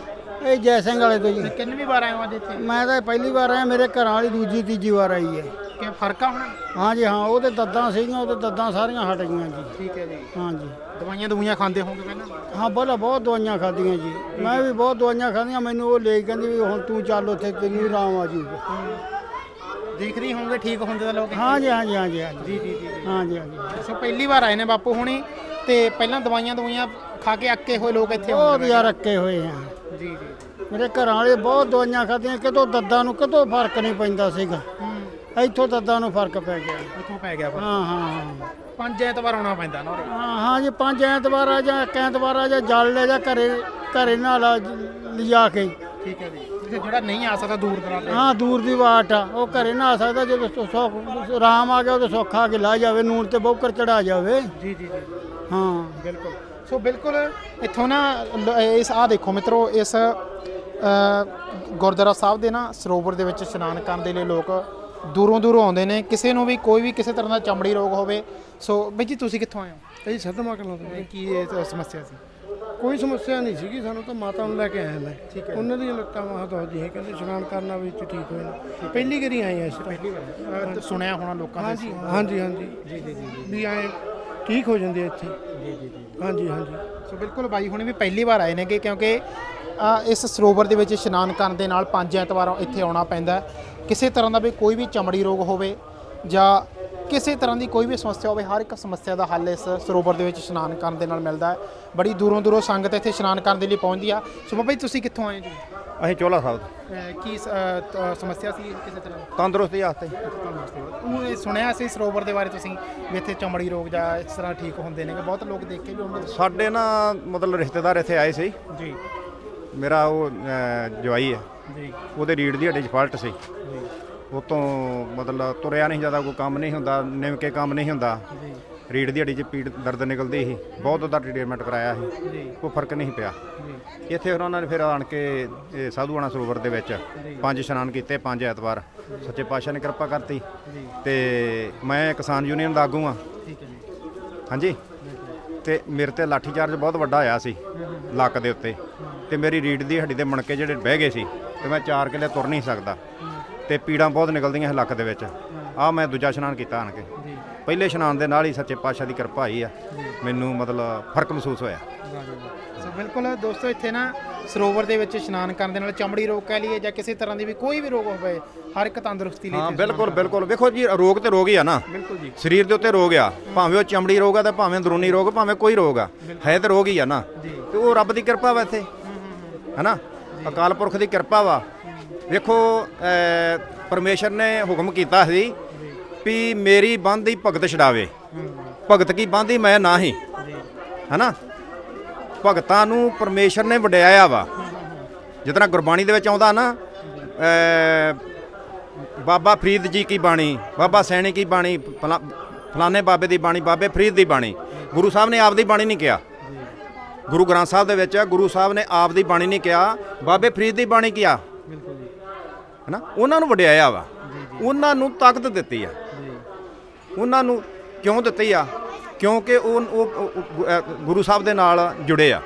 ਇਹ ਜੈ ਸਿੰਘ ਵਾਲੇ ਤੋਂ ਜੀ। ਤੇ ਕਿੰਨਵੀਂ ਵਾਰ ਆਏ ਹੋ ਅੱਜ ਇੱਥੇ? ਮੈਂ ਤਾਂ ਪਹਿਲੀ ਵਾਰ ਆਇਆ ਮੇਰੇ ਘਰਾਂ ਵਾਲੀ ਦੂਜੀ ਤੀਜੀ ਵਾਰ ਆਈ ਹੈ। ਕਿ ਫ਼ਰਕ ਆ ਹੁਣ? ਹਾਂਜੀ ਹਾਂ ਉਹ ਤੇ ਦਰਦਾਂ ਸੀਗੀਆਂ ਉਹ ਤੇ ਸਾਰੀਆਂ ਹਟ ਗਈਆਂ ਜੀ। ਠੀਕ ਹੈ ਜੀ। ਹਾਂਜੀ ਦਵਾਈਆਂ ਦਵਾਈਆਂ ਖਾਂਦੇ ਹੋਗੇ ਪਹਿਲਾਂ? ਹਾਂ ਬੋਲਾ ਬਹੁਤ ਦਵਾਈਆਂ ਖਾਧੀਆਂ ਜੀ। ਮੈਂ ਵੀ ਬਹੁਤ ਦਵਾਈਆਂ ਖਾਧੀਆਂ ਮੈਨੂੰ ਉਹ ਲੈ ਕਹਿੰਦੀ ਵੀ ਹੁਣ ਤੂੰ ਚੱਲ ਉੱਥੇ ਤੈਨੂੰ ਆਰਾਮ ਆ ਜੂਗਾ ਦੇਖਦੇ ਹੀ ਹੋਣਗੇ ਠੀਕ ਹੁੰਦੇ ਤਾਂ ਲੋਕ। ਹਾਂਜੀ ਹਾਂਜੀ ਹਾਂਜੀ ਹਾਂਜੀ ਜੀ ਜੀ। ਜੀ ਹਾਂਜੀ ਹਾਂਜੀ ਸੋ ਪਹਿਲੀ ਵਾਰ ਆਏ ਨੇ ਬਾਪੂ ਹੁਣੀ ਤੇ ਪਹਿਲਾਂ ਦਵਾਈਆਂ ਦਵਾਈਆਂ ਖਾ ਕੇ ਅੱਕੇ ਹੋਏ ਲੋਕ ਇੱਥੇ ਬਹੁਤ ਆਉਂਦੇ ਯਾਰ ਰੱਕੇ ਹੋਏ ਆ। ਜੀ ਜੀ ਮੇਰੇ ਘਰਾਂ ਵਾਲੇ ਬਹੁਤ ਦਵਾਈਆਂ ਖਾਧੀਆਂ ਕਿਤੋਂ ਦਰਦਾਂ ਨੂੰ ਕਿਤੋਂ ਫ਼ਰਕ ਨਹੀਂ ਪੈਂਦਾ ਸੀਗਾ। ਇੱਥੋਂ ਦਰਦਾਂ ਨੂੰ ਫ਼ਰਕ ਪੈ ਗਿਆ। ਇੱਥੋਂ ਪੈ ਗਿਆ ਹਾਂ ਹਾਂ ਪੰਜ ਐਤਵਾਰ ਆਉਣਾ ਪੈਂਦਾ ਨਾ ਉਰੇ। ਹਾਂ ਹਾਂ ਜੀ ਪੰਜ ਐਤਵਾਰ ਆ ਜਾਂ ਇੱਕ ਐਤਵਾਰ ਆ ਜਾਂ ਜਲ ਲੈ ਜਾ ਘਰੇ ਘਰੇ ਨਾਲ ਆ ਜ- ਲਿਜਾ ਕੇ। ਠੀਕ ਹੈ ਜੀ। ਕਿਸੇ ਜਿਹੜਾ ਨਹੀਂ ਆ ਸਕਦਾ ਦੂਰ ਦਰਾਡੇ ਹਾਂ ਦੂਰ ਦੀ ਬਾਟ ਆ। ਉਹ ਘਰੇ ਨਾ ਆ ਸਕਦਾ ਸੁ- ਸੁੱਖ ਆਰਾਮ ਆ ਗਿਆ ਉਹਦੇ ਸੁੱਖ ਆ ਕੇ ਲਾ ਜਾਵੇ ਨੂਨ ਤੇ ਬੌਕਰ ਚੜਾ ਜਾਵੇ। ਜੀ ਜੀ ਜੀ। ਹਾਂ। ਬਿਲਕੁਲ। ਸੋ ਬਿਲਕੁਲ ਇੱਥੋਂ ਨਾ ਲ- ਇਸ ਆ ਦੇਖੋ ਮਿੱਤਰੋ ਇਸ ਅ, ਗੁਰਦੁਆਰਾ ਸਾਹਿਬ ਦੇ ਨਾ ਸਰੋਵਰ ਦੇ ਵਿੱਚ ਇਸ਼ਨਾਨ ਕਰਨ ਦੇ ਲਈ ਲੋਕ ਦੂਰੋਂ ਦੂਰੋਂ ਆਉਂਦੇ ਨੇ ਕਿਸੇ ਨੂੰ ਵੀ ਕੋਈ ਵੀ ਕਿਸੇ ਤਰ੍ਹਾਂ ਦਾ ਚਮੜੀ ਰੋਗ ਹੋਵੇ। ਸੋ ਬਈ ਜੀ ਤੁਸੀਂ ਕਿੱਥੋਂ ਆਏ ਹੋ? ਇਹ ਸਦਮਾ ਕਲਾਂ ਤੋਂ ਕੀ ਇਹ ਸਮੱਸਿਆ ਸੀ? ਕੋਈ ਸਮੱਸਿਆ ਨਹੀਂ ਸੀਗੀ ਸਾਨੂੰ ਤਾਂ ਮਾਤਾ ਨੂੰ ਲੈ ਕੇ ਆਇਆ ਮੈਂ ਉਹਨਾਂ ਦੀਆਂ ਲੱਤਾਂ ਮਾਹ ਦਰਦ ਸੀ ਕਹਿੰਦੇ ਇਸ਼ਨਾਨ ਕਰਨਾ ਵੀ ਇੱਥੇ ਠੀਕ ਹੋ ਜਾਣਾ ਪਹਿਲੀ ਵਾਰੀ ਆਏ ਆ ਅਸੀਂ ਪਹਿਲੀ ਅ, ਸੁਣਿਆ ਹੋਣਾ ਲੋਕਾਂ ਦੇ ਹਾਂਜੀ ਹਾਂਜੀ ਹਾਂਜੀ। ਜੀ ਜੀ ਜੀ ਵੀ ਆਏ ਠੀਕ ਹੋ ਜਾਂਦੇ ਆ ਇੱਥੇ। ਜੀ ਜੀ ਜੀ ਹਾਂਜੀ ਹਾਂਜੀ। ਸੋ ਬਿਲਕੁਲ ਬਾਈ ਹੁਣੇ ਵੀ ਪਹਿਲੀ ਵਾਰ ਆਏ ਨੇਗੇ ਕਿਉਂਕਿ ਅ, ਇਸ ਸਰੋਵਰ ਦੇ ਵਿੱਚ ਇਸ਼ਨਾਨ ਕਰਨ ਦੇ ਨਾਲ ਪੰਜ ਐਤਵਾਰ ਇੱਥੇ ਆਉਣਾ ਪੈਂਦਾ। ਹੈ। ਕਿਸੇ ਤਰ੍ਹਾਂ ਦਾ ਵੀ ਕੋਈ ਵੀ ਚਮੜੀ ਰੋਗ ਹੋਵੇ ਜਾਂ ਕਿਸੇ ਤਰ੍ਹਾਂ ਦੀ ਕੋਈ ਵੀ ਸਮੱਸਿਆ ਹੋਵੇ ਹਰ ਇੱਕ ਸਮੱਸਿਆ ਦਾ ਹੱਲ ਇਸ ਸਰੋਵਰ ਦੇ ਵਿੱਚ ਇਸ਼ਨਾਨ ਕਰਨ ਦੇ ਨਾਲ ਮਿਲਦਾ ਹੈ। ਬੜੀ ਦੂਰੋਂ ਦੂਰੋਂ ਸੰਗਤ ਇੱਥੇ ਇਸ਼ਨਾਨ ਕਰਨ ਦੇ ਲਈ ਪਹੁੰਚਦੀ ਆ। ਸੋ ਬਾਬਾ ਜੀ ਤੁਸੀਂ ਕਿੱਥੋਂ ਆਏ ਜੀ? ਅਸੀਂ ਚੋਲਾ ਸਾਹਿਬ ਅ, ਕੀ ਸ- ਤ- ਸਮੱਸਿਆ ਸੀ ਕਿਸੇ ਤਰ੍ਹਾਂ ਦੀ? ਤੰਦਰੁਸਤੀ ਵਾਸਤੇ। ਉਹ ਇਹ ਸੁਣਿਆ ਸੀ ਸਰੋਵਰ ਦੇ ਬਾਰੇ ਤੁਸੀਂ ਵੀ ਇੱਥੇ ਚਮੜੀ ਰੋਗ ਜਾਂ ਇਸ ਤਰ੍ਹਾਂ ਠੀਕ ਹੁੰਦੇ ਨੇ ਬਹੁਤ ਲੋਕ ਦੇਖ ਕੇ ਵੀ ਸਾਡੇ ਨਾ ਮਤਲਬ ਰਿਸ਼ਤੇਦਾਰ ਇੱਥੇ ਆਏ ਸੀ। ਜੀ। ਮੇਰਾ ਉਹ ਅਹ, ਜਵਾਈ ਹੈ। ਜੀ। ਉਹਦੇ ਰੀੜ ਦੀ ਹੱਡੀ 'ਚ ਫਾਲਟ ਸੀ। ਉਹ ਤੋਂ ਮਤਲਬ ਤੁਰਿਆ ਨਹੀਂ ਜਾਂਦਾ ਕੋਈ ਕੰਮ ਨਹੀਂ ਹੁੰਦਾ ਨਿਮ ਕੇ ਕੰਮ ਨਹੀਂ ਹੁੰਦਾ। ਰੀੜ ਦੀ ਹੱਡੀ 'ਚ ਪੀੜ ਦਰਦ ਨਿਕਲਦੀ ਸੀ। ਬਹੁਤ ਉਹਦਾ ਟ੍ਰੀਟਮੈਂਟ ਕਰਾਇਆ ਸੀ। ਕੋਈ ਫ਼ਰਕ ਨਹੀਂ ਪਿਆ। ਇੱਥੇ ਫਿਰ ਉਹਨਾਂ ਨੇ ਫਿਰ ਆਣ ਕੇ ਇਹ ਸਾਧੂਆਣਾ ਸਰੋਵਰ ਦੇ ਵਿੱਚ। ਪੰਜ ਇਸ਼ਨਾਨ ਕੀਤੇ ਪੰਜ ਐਤਵਾਰ। ਸੱਚੇ ਪਾਤਸ਼ਾਹ ਨੇ ਕਿਰਪਾ ਕਰਤੀ। ਤੇ ਮੈਂ ਕਿਸਾਨ ਯੂਨੀਅਨ ਦਾ ਆਗੂ ਆ ਠੀਕ ਹੈ ਜੀ। ਹਾਂਜੀ। ਤੇ ਮੇਰੇ ਤੇ ਲਾਠੀ ਚਾਰਜ ਬਹੁਤ ਵੱਡਾ ਆਇਆ ਸੀ। ਲੱਕ ਦੇ ਉੱਤੇ। ਤੇ ਮੇਰੀ ਰੀੜ ਦੀ ਹੱਡੀ ਦੇ ਮਣਕੇ ਜਿਹੜੇ ਬਹਿ ਗਏ ਸੀ ਤੇ ਮੈਂ 4 ਕਿਲੇ ਤੁਰ ਨਹੀਂ ਸਕਦਾ। ਤੇ ਪੀੜਾਂ ਬਹੁਤ ਨਿਕਲਦੀਆਂ ਲੱਕ ਦੇ ਵਿੱਚ। ਆ ਮੈਂ ਦੂਜਾ ਇਸ਼ਨਾਨ ਕੀਤਾ ਆਣ ਕੇ। ਪਹਿਲੇ ਇਸ਼ਨਾਨ ਦੇ ਨਾਲ ਹੀ ਸੱਚੇ ਪਾਤਸ਼ਾਹ ਦੀ ਕਿਰਪਾ ਆਈ ਆ। ਮੈਨੂੰ ਮਤਲਬ ਫ਼ਰਕ ਮਹਿਸੂਸ ਹੋਇਆ। ਸੋ ਬਿਲਕੁਲ ਦੋਸਤੋ ਇੱਥੇ ਨਾ ਸਰੋਵਰ ਦੇ ਵਿੱਚ ਇਸ਼ਨਾਨ ਕਰਨ ਦੇ ਨਾਲ ਚਮੜੀ ਰੋਗ ਕਹਿ ਲਈਏ ਜਾਂ ਕਿਸੇ ਤਰ੍ਹਾਂ ਦੀ ਵੀ ਕੋਈ ਵੀ ਰੋਗ ਹੋਵੇ ਹਰ ਇੱਕ ਤੰਦਰੁਸਤੀ ਲਈ ਹਾਂ ਬਿਲਕੁਲ ਬਿਲਕੁਲ। ਵੇਖੋ ਜੀ ਰੋਗ ਤੇ ਰੋਗ ਹੀ ਆ ਨਾ। ਬਿਲਕੁਲ ਜੀ। ਸਰੀਰ ਦੇ ਉੱਤੇ ਰੋਗ ਆ ਭਾਵੇਂ ਉਹ ਚਮੜੀ ਰੋਗ ਆ ਤੇ ਭਾਵੇਂ ਅੰਦਰੂਨੀ ਰੋਗ ਭਾਵੇਂ ਕੋਈ ਰੋਗ ਆ ਹੈ ਤੇ ਰੋਗ ਹੀ ਆ ਨਾ। ਤੇ ਉਹ ਰੱਬ ਦੀ ਕਿਰਪਾ ਵਾ ਇੱਥੇ। ਹੈਨਾ? ਅਕਾਲ ਪੁਰਖ ਦੀ ਕਿਰਪਾ ਵਾ। ਵੇਖੋ ਅਹ, ਪਰਮੇਸ਼ਰ ਨੇ ਹੁਕਮ ਕੀਤਾ ਸੀ ਵੀ ਮੇਰੀ ਬੰਦ ਭਗਤ ਛਡਾਵੇ। ਭਗਤ ਕੀ ਬੰਦੀ ਮੈਂ ਨਾ ਨਾਹੀ। ਹੈਨਾ? ਭਗਤਾਂ ਨੂੰ ਪਰਮੇਸ਼ਰ ਨੇ ਵਡਿਆਇਆ ਵਾ। ਜਿਤਨਾ ਗੁਰਬਾਣੀ ਦੇ ਵਿੱਚ ਆਉਂਦਾ ਨਾ ਬਾਬਾ ਫਰੀਦ ਜੀ ਕੀ ਬਾਣੀ ਬਾਬਾ ਸੈਣੀ ਕੀ ਬਾਣੀ ਫਲਾ- ਫਲਾਣੇ ਬਾਬੇ ਦੀ ਬਾਣੀ ਬਾਬੇ ਫਰੀਦ ਦੀ ਬਾਣੀ। ਗੁਰੂ ਸਾਹਿਬ ਨੇ ਆਪਦੀ ਬਾਣੀ ਨਹੀਂ ਕਿਹਾ। ਗੁਰੂ ਗ੍ਰੰਥ ਸਾਹਿਬ ਦੇ ਵਿੱਚ ਗੁਰੂ ਸਾਹਿਬ ਨੇ ਆਪ ਦੀ ਬਾਣੀ ਨਹੀਂ ਕਿਹਾ ਬਾਬੇ ਫਰੀਦ ਦੀ ਬਾਣੀ ਕਿਹਾ। ਹੈਨਾ? ਉਹਨਾਂ ਨੂੰ ਵਡਿਆਇਆ ਵਾ। ਉਹਨਾਂ ਨੂੰ ਤਾਕਤ ਦਿੱਤੀ ਆ। ਉਹਨਾਂ ਨੂੰ ਕਿਉਂ ਦਿੱਤੀ ਆ? ਕਿਉਂਕਿ ਉਹ ਉਹ- ਗੁਰੂ ਸਾਹਿਬ ਦੇ ਨਾਲ ਜੁੜੇ ਆ।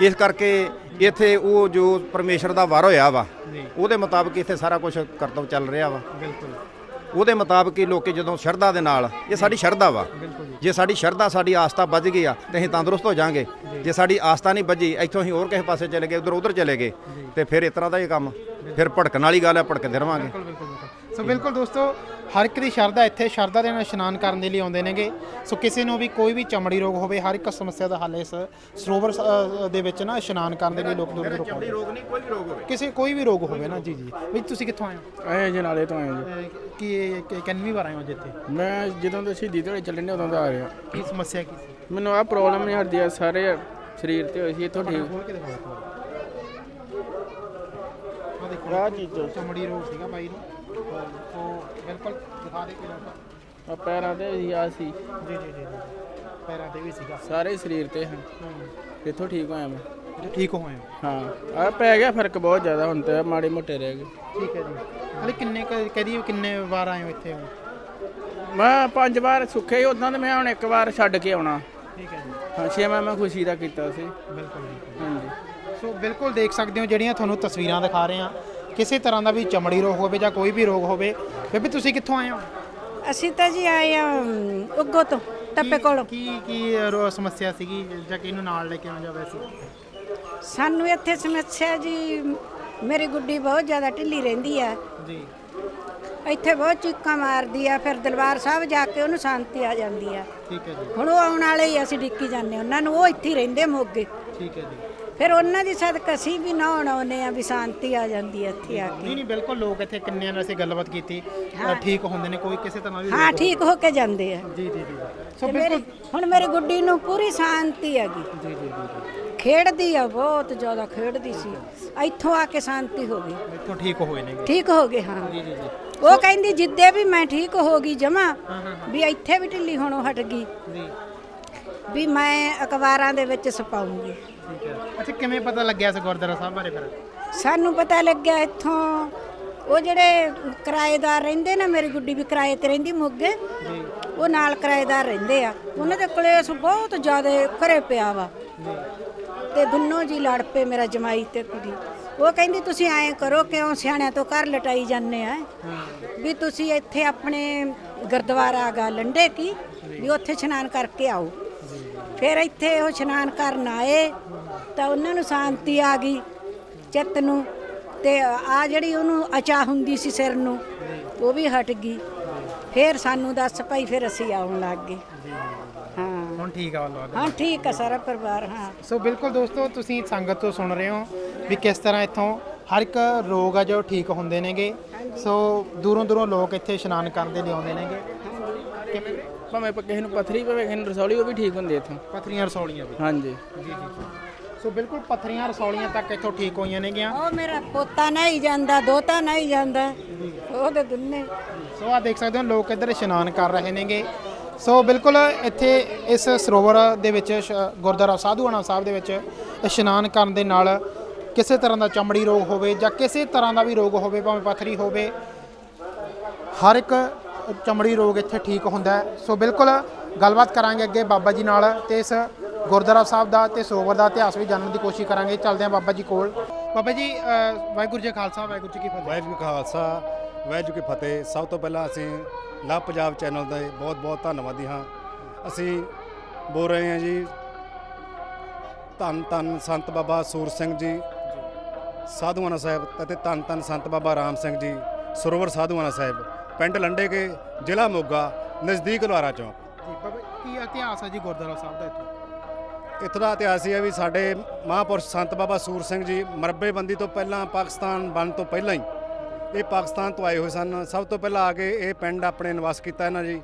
ਇਸ ਕਰਕੇ ਇੱਥੇ ਉਹ ਜੋ ਪਰਮੇਸ਼ਰ ਦਾ ਵਰ ਹੋਇਆ ਵਾ ਉਹਦੇ ਮੁਤਾਬਕ ਇੱਥੇ ਸਾਰਾ ਕੁਝ ਕਰਤਵ ਚੱਲ ਰਿਹਾ ਵਾ। ਬਿਲਕੁਲ। ਉਹਦੇ ਮੁਤਾਬਕ ਹੀ ਲੋਕੀ ਜਦੋਂ ਸ਼ਰਧਾ ਦੇ ਨਾਲ, ਇਹ ਸਾਡੀ ਸ਼ਰਧਾ ਵਾ। ਜੇ ਸਾਡੀ ਸ਼ਰਧਾ, ਸਾਡੀ ਆਸਥਾ ਵੱਜ ਗਈ ਆ, ਤੇ ਅਸੀਂ ਤੰਦਰੁਸਤ ਹੋ ਜਾਾਂਗੇ। ਜੇ ਸਾਡੀ ਆਸਥਾ ਨਹੀਂ ਵੱਜੀ, ਇੱਥੋਂ ਅਸੀਂ ਹੋਰ ਕਿਸੇ ਪਾਸੇ ਚਲੇ ਗਏ, ਉਧਰ ਉਧਰ ਚਲੇ ਗਏ, ਤੇ ਫਿਰ ਇਸ ਤਰ੍ਹਾਂ ਦਾ ਹੀ ਕੰਮ। ਫਿਰ ਭੜਕਣ ਵਾਲੀ ਗੱਲ ਹੈ, ਭੜਕਦੇ ਰਵਾਂਗੇ। ਸੋ ਬਿਲਕੁਲ ਦੋਸਤੋ ਹਰ ਇੱਕ ਦੀ ਸ਼ਰਧਾ ਇੱਥੇ ਸ਼ਰਧਾ ਦੇ ਨਾਲ ਇਸ਼ਨਾਨ ਕਰਨ ਦੇ ਲਈ ਆਉਂਦੇ ਨੇਗੇ। ਸੋ ਕਿਸੇ ਨੂੰ ਵੀ ਕੋਈ ਵੀ ਚਮੜੀ ਰੋਗ ਹੋਵੇ ਹਰ ਇੱਕ ਸਮੱਸਿਆ ਦਾ ਹੱਲ ਇਸ ਸਰੋਵਰ ਅ, ਦੇ ਵਿੱਚ ਨਾ ਇਸ਼ਨਾਨ ਕਰਨ ਦੇ ਲਈ ਲੋਕ ਦੂਰ ਦੂਰੋਂ ਆਉਂਦੇ ਰੋਗ ਨਹੀਂ ਕੋਈ ਵੀ ਰੋਗ ਹੋਵੇ। ਕਿਸੇ ਕੋਈ ਵੀ ਰੋਗ ਹੋਵੇ ਨਾ ਜੀ ਜੀ। ਵੀ ਤੁਸੀਂ ਕਿੱਥੋਂ ਆਏ ਹੋ? ਆਏ ਜਨਾਲੇ ਤੋਂ ਆਏ ਜੀ। ਕੀ ਇਹ ਕਿ- ਕਿੰਨਵੀਂ ਵਾਰ ਆਏ ਹੋ ਅੱਜ ਇੱਥੇ? ਮੈਂ ਜਦੋਂ ਦੇ ਸ਼ਹੀਦੀ ਦਿਹਾੜੇ ਚੱਲਣ ਉਦੋਂ ਦਾ ਆ ਰਿਹਾ। ਕੀ ਸਮੱਸਿਆ ਕੀ ਸੀ? ਮੈਨੂੰ ਆਹ ਪ੍ਰੋਬਲਮ ਨਹੀਂ ਹਟਦੀ ਆ ਸਾਰੇ ਸਰੀਰ ਤੇ ਹੋਈ ਸੀ ਇੱਥੋਂ ਠੀਕ। ਖੋਲ ਕੇ ਦਿਖਾਓ ਇੱਕ ਵਾਰ ਆ ਦੇਖੋ ਆਹ ਚੀਜ਼ ਚਮੜੀ ਰੋਗ ਸੀਗਾ ਬਾਈ ਨੂੰ। ਬਿਲਕੁਲ ਦਿਖਾ ਦੇ ਕਿ ਡਾਕਟਰ ਆ ਪੈਰਾਂ ਤੇ ਵੀ ਆ ਸੀ। ਜੀ ਜੀ ਜੀ। ਪੈਰਾਂ ਤੇ ਵੀ ਸੀਗਾ। ਸਾਰੇ ਸਰੀਰ ਤੇ ਹਨ। ਇੱਥੋਂ ਠੀਕ ਹੋਇਆ ਮੈਂ? ਜੋ ਠੀਕ ਹੋਏ ਹੋ ਹਾਂ ਆ ਪੈ ਗਿਆ ਫ਼ਰਕ ਬਹੁਤ ਜ਼ਿਆਦਾ ਹੁਣ ਤੇ ਮਾੜੇ ਮੋਟੇ ਰਹਿ ਗਏ। ਠੀਕ ਹੈ ਜੀ। ਹਲੇ ਕਿੰਨੇ ਕੁ- ਕਹਦੀ ਕਿੰਨੇ ਵਾਰ ਆਏ ਹੋ ਇੱਥੇ ਹੁਣ? ਮੈਂ ਪੰਜ ਵਾਰ ਸੁੱਖੇ ਹੀ ਉਦਾਂ ਤੇ ਮੈਂ ਹੁਣ ਇੱਕ ਵਾਰ ਛੱਡ ਕੇ ਆਉਣਾ। ਠੀਕ ਹੈ ਜੀ। ਹਾਂ ਛੇਵਾਂ ਮੈਂ ਖੁਸ਼ੀ ਦਾ ਕੀਤਾ ਸੀ। ਬਿਲਕੁਲ ਬਿਲਕੁਲ। ਹਾਂਜੀ। ਸੋ ਬਿਲਕੁਲ ਦੇਖ ਸਕਦੇ ਹੋ ਜਿਹੜੀਆਂ ਤੁਹਾਨੂੰ ਤਸਵੀਰਾਂ ਦਿਖਾ ਰਹੇ ਹਾਂ। ਕਿਸੇ ਤਰ੍ਹਾਂ ਦਾ ਵੀ ਚਮੜੀ ਰੋਗ ਹੋਵੇ ਜਾਂ ਕੋਈ ਵੀ ਰੋਗ ਹੋਵੇ ਬੇਬੀ ਤੁਸੀਂ ਕਿੱਥੋਂ ਆਏ ਹੋ? ਅਸੀਂ ਤਾਂ ਜੀ ਆਏ ਆ ਉੱਗੋ ਤੋਂ ਟੱਪੇ ਕੋਲੋਂ। ਕੀ ਕੀ ਰੋ- ਸਮੱਸਿਆ ਸੀਗੀ ਜਾਂ ਕਿ ਇਹਨੂੰ ਨਾਲ ਲੈ ਕੇ ਆਉਣਾ ਜਾਵੇ ਸੀ ਸਾਨੂੰ ਇੱਥੇ ਸਮੱਸਿਆ ਜੀ ਮੇਰੀ ਗੁੱਡੀ ਬਹੁਤ ਜ਼ਿਆਦਾ ਢਿੱਲੀ ਰਹਿੰਦੀ ਆ। ਜੀ। ਇੱਥੇ ਬਹੁਤ ਚੀਕਾਂ ਮਾਰਦੀ ਆ ਫਿਰ ਦਰਬਾਰ ਸਾਹਿਬ ਜਾ ਕੇ ਉਹਨੂੰ ਸ਼ਾਂਤੀ ਆ ਜਾਂਦੀ ਆ। ਠੀਕ ਹੈ ਜੀ। ਹੁਣ ਉਹ ਆਉਣ ਵਾਲੇ ਹੀ ਅਸੀਂ ਡਿੱਕੀ ਜਾਂਦੇ ਉਹਨਾਂ ਨੂੰ ਉਹ ਇੱਥੇ ਹੀ ਰਹਿੰਦੇ ਮੋਗੇ। ਠੀਕ ਹੈ ਜੀ। ਫਿਰ ਉਹਨਾਂ ਦੀ ਸਦਕਾ ਅਸੀਂ ਵੀ ਨਹਾਉਣ ਆਉਂਦੇ ਆ ਵੀ ਸ਼ਾਂਤੀ ਆ ਜਾਂਦੀ ਹੈ ਇੱਥੇ ਆ ਕੇ। ਨਹੀਂ ਨਹੀਂ ਬਿਲਕੁਲ ਲੋਕ ਇੱਥੇ ਕਿੰਨਿਆਂ ਨਾਲ ਅਸੀਂ ਗੱਲਬਾਤ ਕੀਤੀ ਅ, ਠੀਕ ਹੁੰਦੇ ਨੇ ਕੋਈ ਕਿਸੇ ਤਰ੍ਹਾਂ ਦੀ ਹਾਂ ਠੀਕ ਹੋ ਕੇ ਜਾਂਦੇ ਆ। ਜੀ ਜੀ ਜੀ। ਸੋ ਤੇ ਮੇਰੀ ਹੁਣ ਮੇਰੀ ਗੁੱਡੀ ਨੂੰ ਪੂਰੀ ਸ਼ਾਂਤੀ ਹੈਗੀ। ਜੀ ਜੀ ਜੀ ਖੇਡਦੀ ਆ ਬਹੁਤ ਜ਼ਿਆਦਾ ਖੇਡਦੀ ਸੀ। ਇੱਥੋਂ ਆ ਕੇ ਸ਼ਾਂਤੀ ਹੋ ਗਈ। ਇੱਥੋਂ ਠੀਕ ਹੋਏ ਨੇ। ਠੀਕ ਹੋ ਗਏ ਹਾਂ। ਜੀ ਜੀ ਜੀ। ਉਹ ਕਹਿੰਦੀ ਜਿੱਦੇ ਵੀ ਮੈਂ ਠੀਕ ਹੋ ਗਈ ਜਮਾ ਵੀ ਇੱਥੇ ਵੀ ਢਿੱਲੀ ਹੋਣੋਂ ਹਟ ਗਈ। ਜੀ। ਵੀ ਮੈਂ ਅਖਬਾਰਾਂ ਦੇ ਵਿੱਚ ਛਪਾਉਂਗੀ। ਠੀਕ ਹੈ। ਅੱਛਾ ਕਿਵੇਂ ਪਤਾ ਲੱਗਿਆ ਇਸ ਗੁਰਦੁਆਰਾ ਸਾਹਿਬ ਬਾਰੇ ਫਿਰ? ਸਾਨੂੰ ਪਤਾ ਲੱਗਿਆ ਇੱਥੋਂ ਉਹ ਜਿਹੜੇ ਕਿਰਾਏਦਾਰ ਰਹਿੰਦੇ ਨਾ ਮੇਰੀ ਗੁੱਡੀ ਵੀ ਕਿਰਾਏ ਤੇ ਰਹਿੰਦੀ ਮੋਗੇ ਉਹ ਨਾਲ ਕਿਰਾਏਦਾਰ ਰਹਿੰਦੇ ਆ। ਉਹਨਾਂ ਦੇ ਕਲੇਸ਼ ਬਹੁਤ ਜ਼ਿਆਦਾ ਘਰੇ ਪਿਆ ਵਾ। ਤੇ ਦੋਨੋਂ ਜੀ ਲੜ ਪਏ ਮੇਰਾ ਜਮਾਈ ਤੇ ਕੁੜੀ। ਉਹ ਕਹਿੰਦੀ ਤੁਸੀਂ ਐਂ ਕਰੋ ਕਿਉਂ ਸਿਆਣਿਆਂ ਤੋਂ ਘਰ ਲਟਾਈ ਜਾਂਦੇ ਆ? ਵੀ ਤੁਸੀਂ ਇੱਥੇ ਆਪਣੇ ਗੁਰਦੁਆਰਾ ਗਾ ਲੰਡੇ ਕੀ? ਵੀ ਉੱਥੇ ਇਸ਼ਨਾਨ ਕਰਕੇ ਆਓ। ਫਿਰ ਇੱਥੇ ਉਹ ਇਸ਼ਨਾਨ ਕਰਨ ਆਏ। ਤਾਂ ਉਹਨਾਂ ਨੂੰ ਸ਼ਾਂਤੀ ਆ ਗਈ ਚਿੱਤ ਨੂੰ ਤੇ ਆ ਜਿਹੜੀ ਉਹਨੂੰ ਅਚਾ ਹੁੰਦੀ ਸੀ ਸਿਰ ਨੂੰ ਉਹ ਵੀ ਹਟ ਗਈ। ਫਿਰ ਸਾਨੂੰ ਦੱਸ ਭਾਈ ਫਿਰ ਅਸੀਂ ਆਉਣ ਲੱਗ ਗਏ। ਹਾਂ। ਹੁਣ ਠੀਕ ਆ ਵੱਲੋਂ ਹਾਂ ਠੀਕ ਆ ਸਾਰਾ ਪਰਿਵਾਰ ਹਾਂ। ਸੋ ਬਿਲਕੁਲ ਦੋਸਤੋ ਤੁਸੀਂ ਸੰਗਤ ਤੋਂ ਸੁਣ ਰਹੇ ਹੋ ਵੀ ਕਿਸ ਤਰ੍ਹਾਂ ਇੱਥੋਂ ਹਰ ਇੱਕ ਰੋਗ ਆ ਜੋ ਠੀਕ ਹੁੰਦੇ ਨੇਗੇ। ਸੋ ਦੂਰੋਂ ਦੂਰੋਂ ਲੋਕ ਇੱਥੇ ਇਸ਼ਨਾਨ ਕਰਨ ਦੇ ਲਈ ਆਉਂਦੇ ਨੇਗੇ ਕਿਵੇਂ ਭਾਵੇਂ ਕਿਸੇ ਨੂੰ ਪਥਰੀ ਪਵੇ ਕਿਸੇ ਨੂੰ ਰਸੌਲੀ ਉਹ ਵੀ ਠੀਕ ਹੁੰਦੇ ਇੱਥੋਂ। ਪਥਰੀਆਂ ਰਸੌਲੀਆਂ ਵੀ। ਹਾਂਜੀ। ਜੀ ਜੀ ਜੀ। ਸੋ ਬਿਲਕੁਲ ਪਥਰੀਆਂ ਰਸੌਲੀਆਂ ਤੱਕ ਇੱਥੋਂ ਠੀਕ ਹੋਈਆਂ ਨੇਗੀਆਂ। ਉਹ ਮੇਰਾ ਪੋਤਾ ਨਹੀਂ ਜਾਂਦਾ ਦੋਤਾ ਨਹੀਂ ਜਾਂਦਾ। ਉਹਦੇ ਦੁੰਨੇ ਸੋ ਆ ਦੇਖ ਸਕਦੇ ਹੋ ਲੋਕ ਇੱਧਰ ਇਸ਼ਨਾਨ ਕਰ ਰਹੇ ਨੇਗੇ। ਸੋ ਬਿਲਕੁਲ ਇੱਥੇ ਇਸ ਸਰੋਵਰ ਦੇ ਵਿੱਚ ਸ਼- ਗੁਰਦੁਆਰਾ ਸਾਧੂਆਣਾ ਸਾਹਿਬ ਦੇ ਵਿੱਚ ਇਸ਼ਨਾਨ ਕਰਨ ਦੇ ਨਾਲ ਕਿਸੇ ਤਰ੍ਹਾਂ ਦਾ ਚਮੜੀ ਰੋਗ ਹੋਵੇ ਜਾਂ ਕਿਸੇ ਤਰ੍ਹਾਂ ਦਾ ਵੀ ਰੋਗ ਹੋਵੇ ਭਾਵੇਂ ਪਥਰੀ ਹੋਵੇ ਹਰ ਇੱਕ ਚਮੜੀ ਰੋਗ ਇੱਥੇ ਠੀਕ ਹੁੰਦਾ ਹੈ। ਸੋ ਬਿਲਕੁਲ ਗੱਲਬਾਤ ਕਰਾਂਗੇ ਅੱਗੇ ਬਾਬਾ ਜੀ ਨਾਲ ਤੇ ਇਸ ਗੁਰਦੁਆਰਾ ਸਾਹਿਬ ਦਾ ਤੇ ਸਰੋਵਰ ਦਾ ਇਤਿਹਾਸ ਵੀ ਜਾਣਨ ਦੀ ਕੋਸ਼ਿਸ਼ ਕਰਾਂਗੇ। ਚੱਲਦੇ ਹਾਂ ਬਾਬਾ ਜੀ ਕੋਲ। ਬਾਬਾ ਜੀ ਅ, ਵਾਹਿਗੁਰੂ ਜੀ ਕਾ ਖਾਲਸਾ ਵਾਹਿਗੁਰੂ ਜੀ ਕੀ ਫਤਿਹ। ਵਾਹਿਗੁਰੂ ਜੀ ਕਾ ਖਾਲਸਾ ਵਾਹਿਗੁਰੂ ਜੀ ਕੀ ਫਤਿਹ। ਸਭ ਤੋਂ ਪਹਿਲਾਂ ਅਸੀਂ ਲਵ ਪੰਜਾਬ ਚੈਨਲ ਦੇ ਬਹੁਤ ਬਹੁਤ ਧੰਨਵਾਦੀ ਹਾਂ। ਅਸੀਂ ਬੋਲ ਰਹੇ ਹਾਂ ਜੀ ਧੰਨ ਧੰਨ ਸੰਤ ਬਾਬਾ ਸੂਰ ਸਿੰਘ ਜੀ ਸਾਧੂਆਣਾ ਸਾਹਿਬ ਅਤੇ ਧੰਨ ਧੰਨ ਸੰਤ ਬਾਬਾ ਰਾਮ ਸਿੰਘ ਜੀ ਸਰੋਵਰ ਸਾਧੂਆਣਾ ਸਾਹਿਬ ਪਿੰਡ ਲੰਡੇ ਕੇ ਜ਼ਿਲ੍ਹਾ ਮੋਗਾ ਨਜ਼ਦੀਕ ਲੋਹਾਰਾ ਚੌਂਕ। ਜੀ ਬਾਬਾ ਕੀ ਇਤਿਹਾਸ ਹੈ ਜੀ ਗੁਰਦੁਆਰਾ ਸਾਹਿਬ ਦਾ ਇੱਥੇ? ਇੱਥੋਂ ਦਾ ਇਤਿਹਾਸ ਇਹ ਹੈ ਵੀ ਸਾਡੇ ਮਹਾਂਪੁਰਸ਼ ਸੰਤ ਬਾਬਾ ਸੂਰ ਸਿੰਘ ਜੀ ਮਰਬੇਬੰਦੀ ਤੋਂ ਪਹਿਲਾਂ ਪਾਕਿਸਤਾਨ ਬਣਨ ਤੋਂ ਪਹਿਲਾਂ ਹੀ ਇਹ ਪਾਕਿਸਤਾਨ ਤੋਂ ਆਏ ਹੋਏ ਸਨ। ਸਭ ਤੋਂ ਪਹਿਲਾਂ ਆ ਕੇ ਇਹ ਪਿੰਡ ਆਪਣੇ ਨਿਵਾਸ ਕੀਤਾ ਇਹਨਾਂ ਜੀ।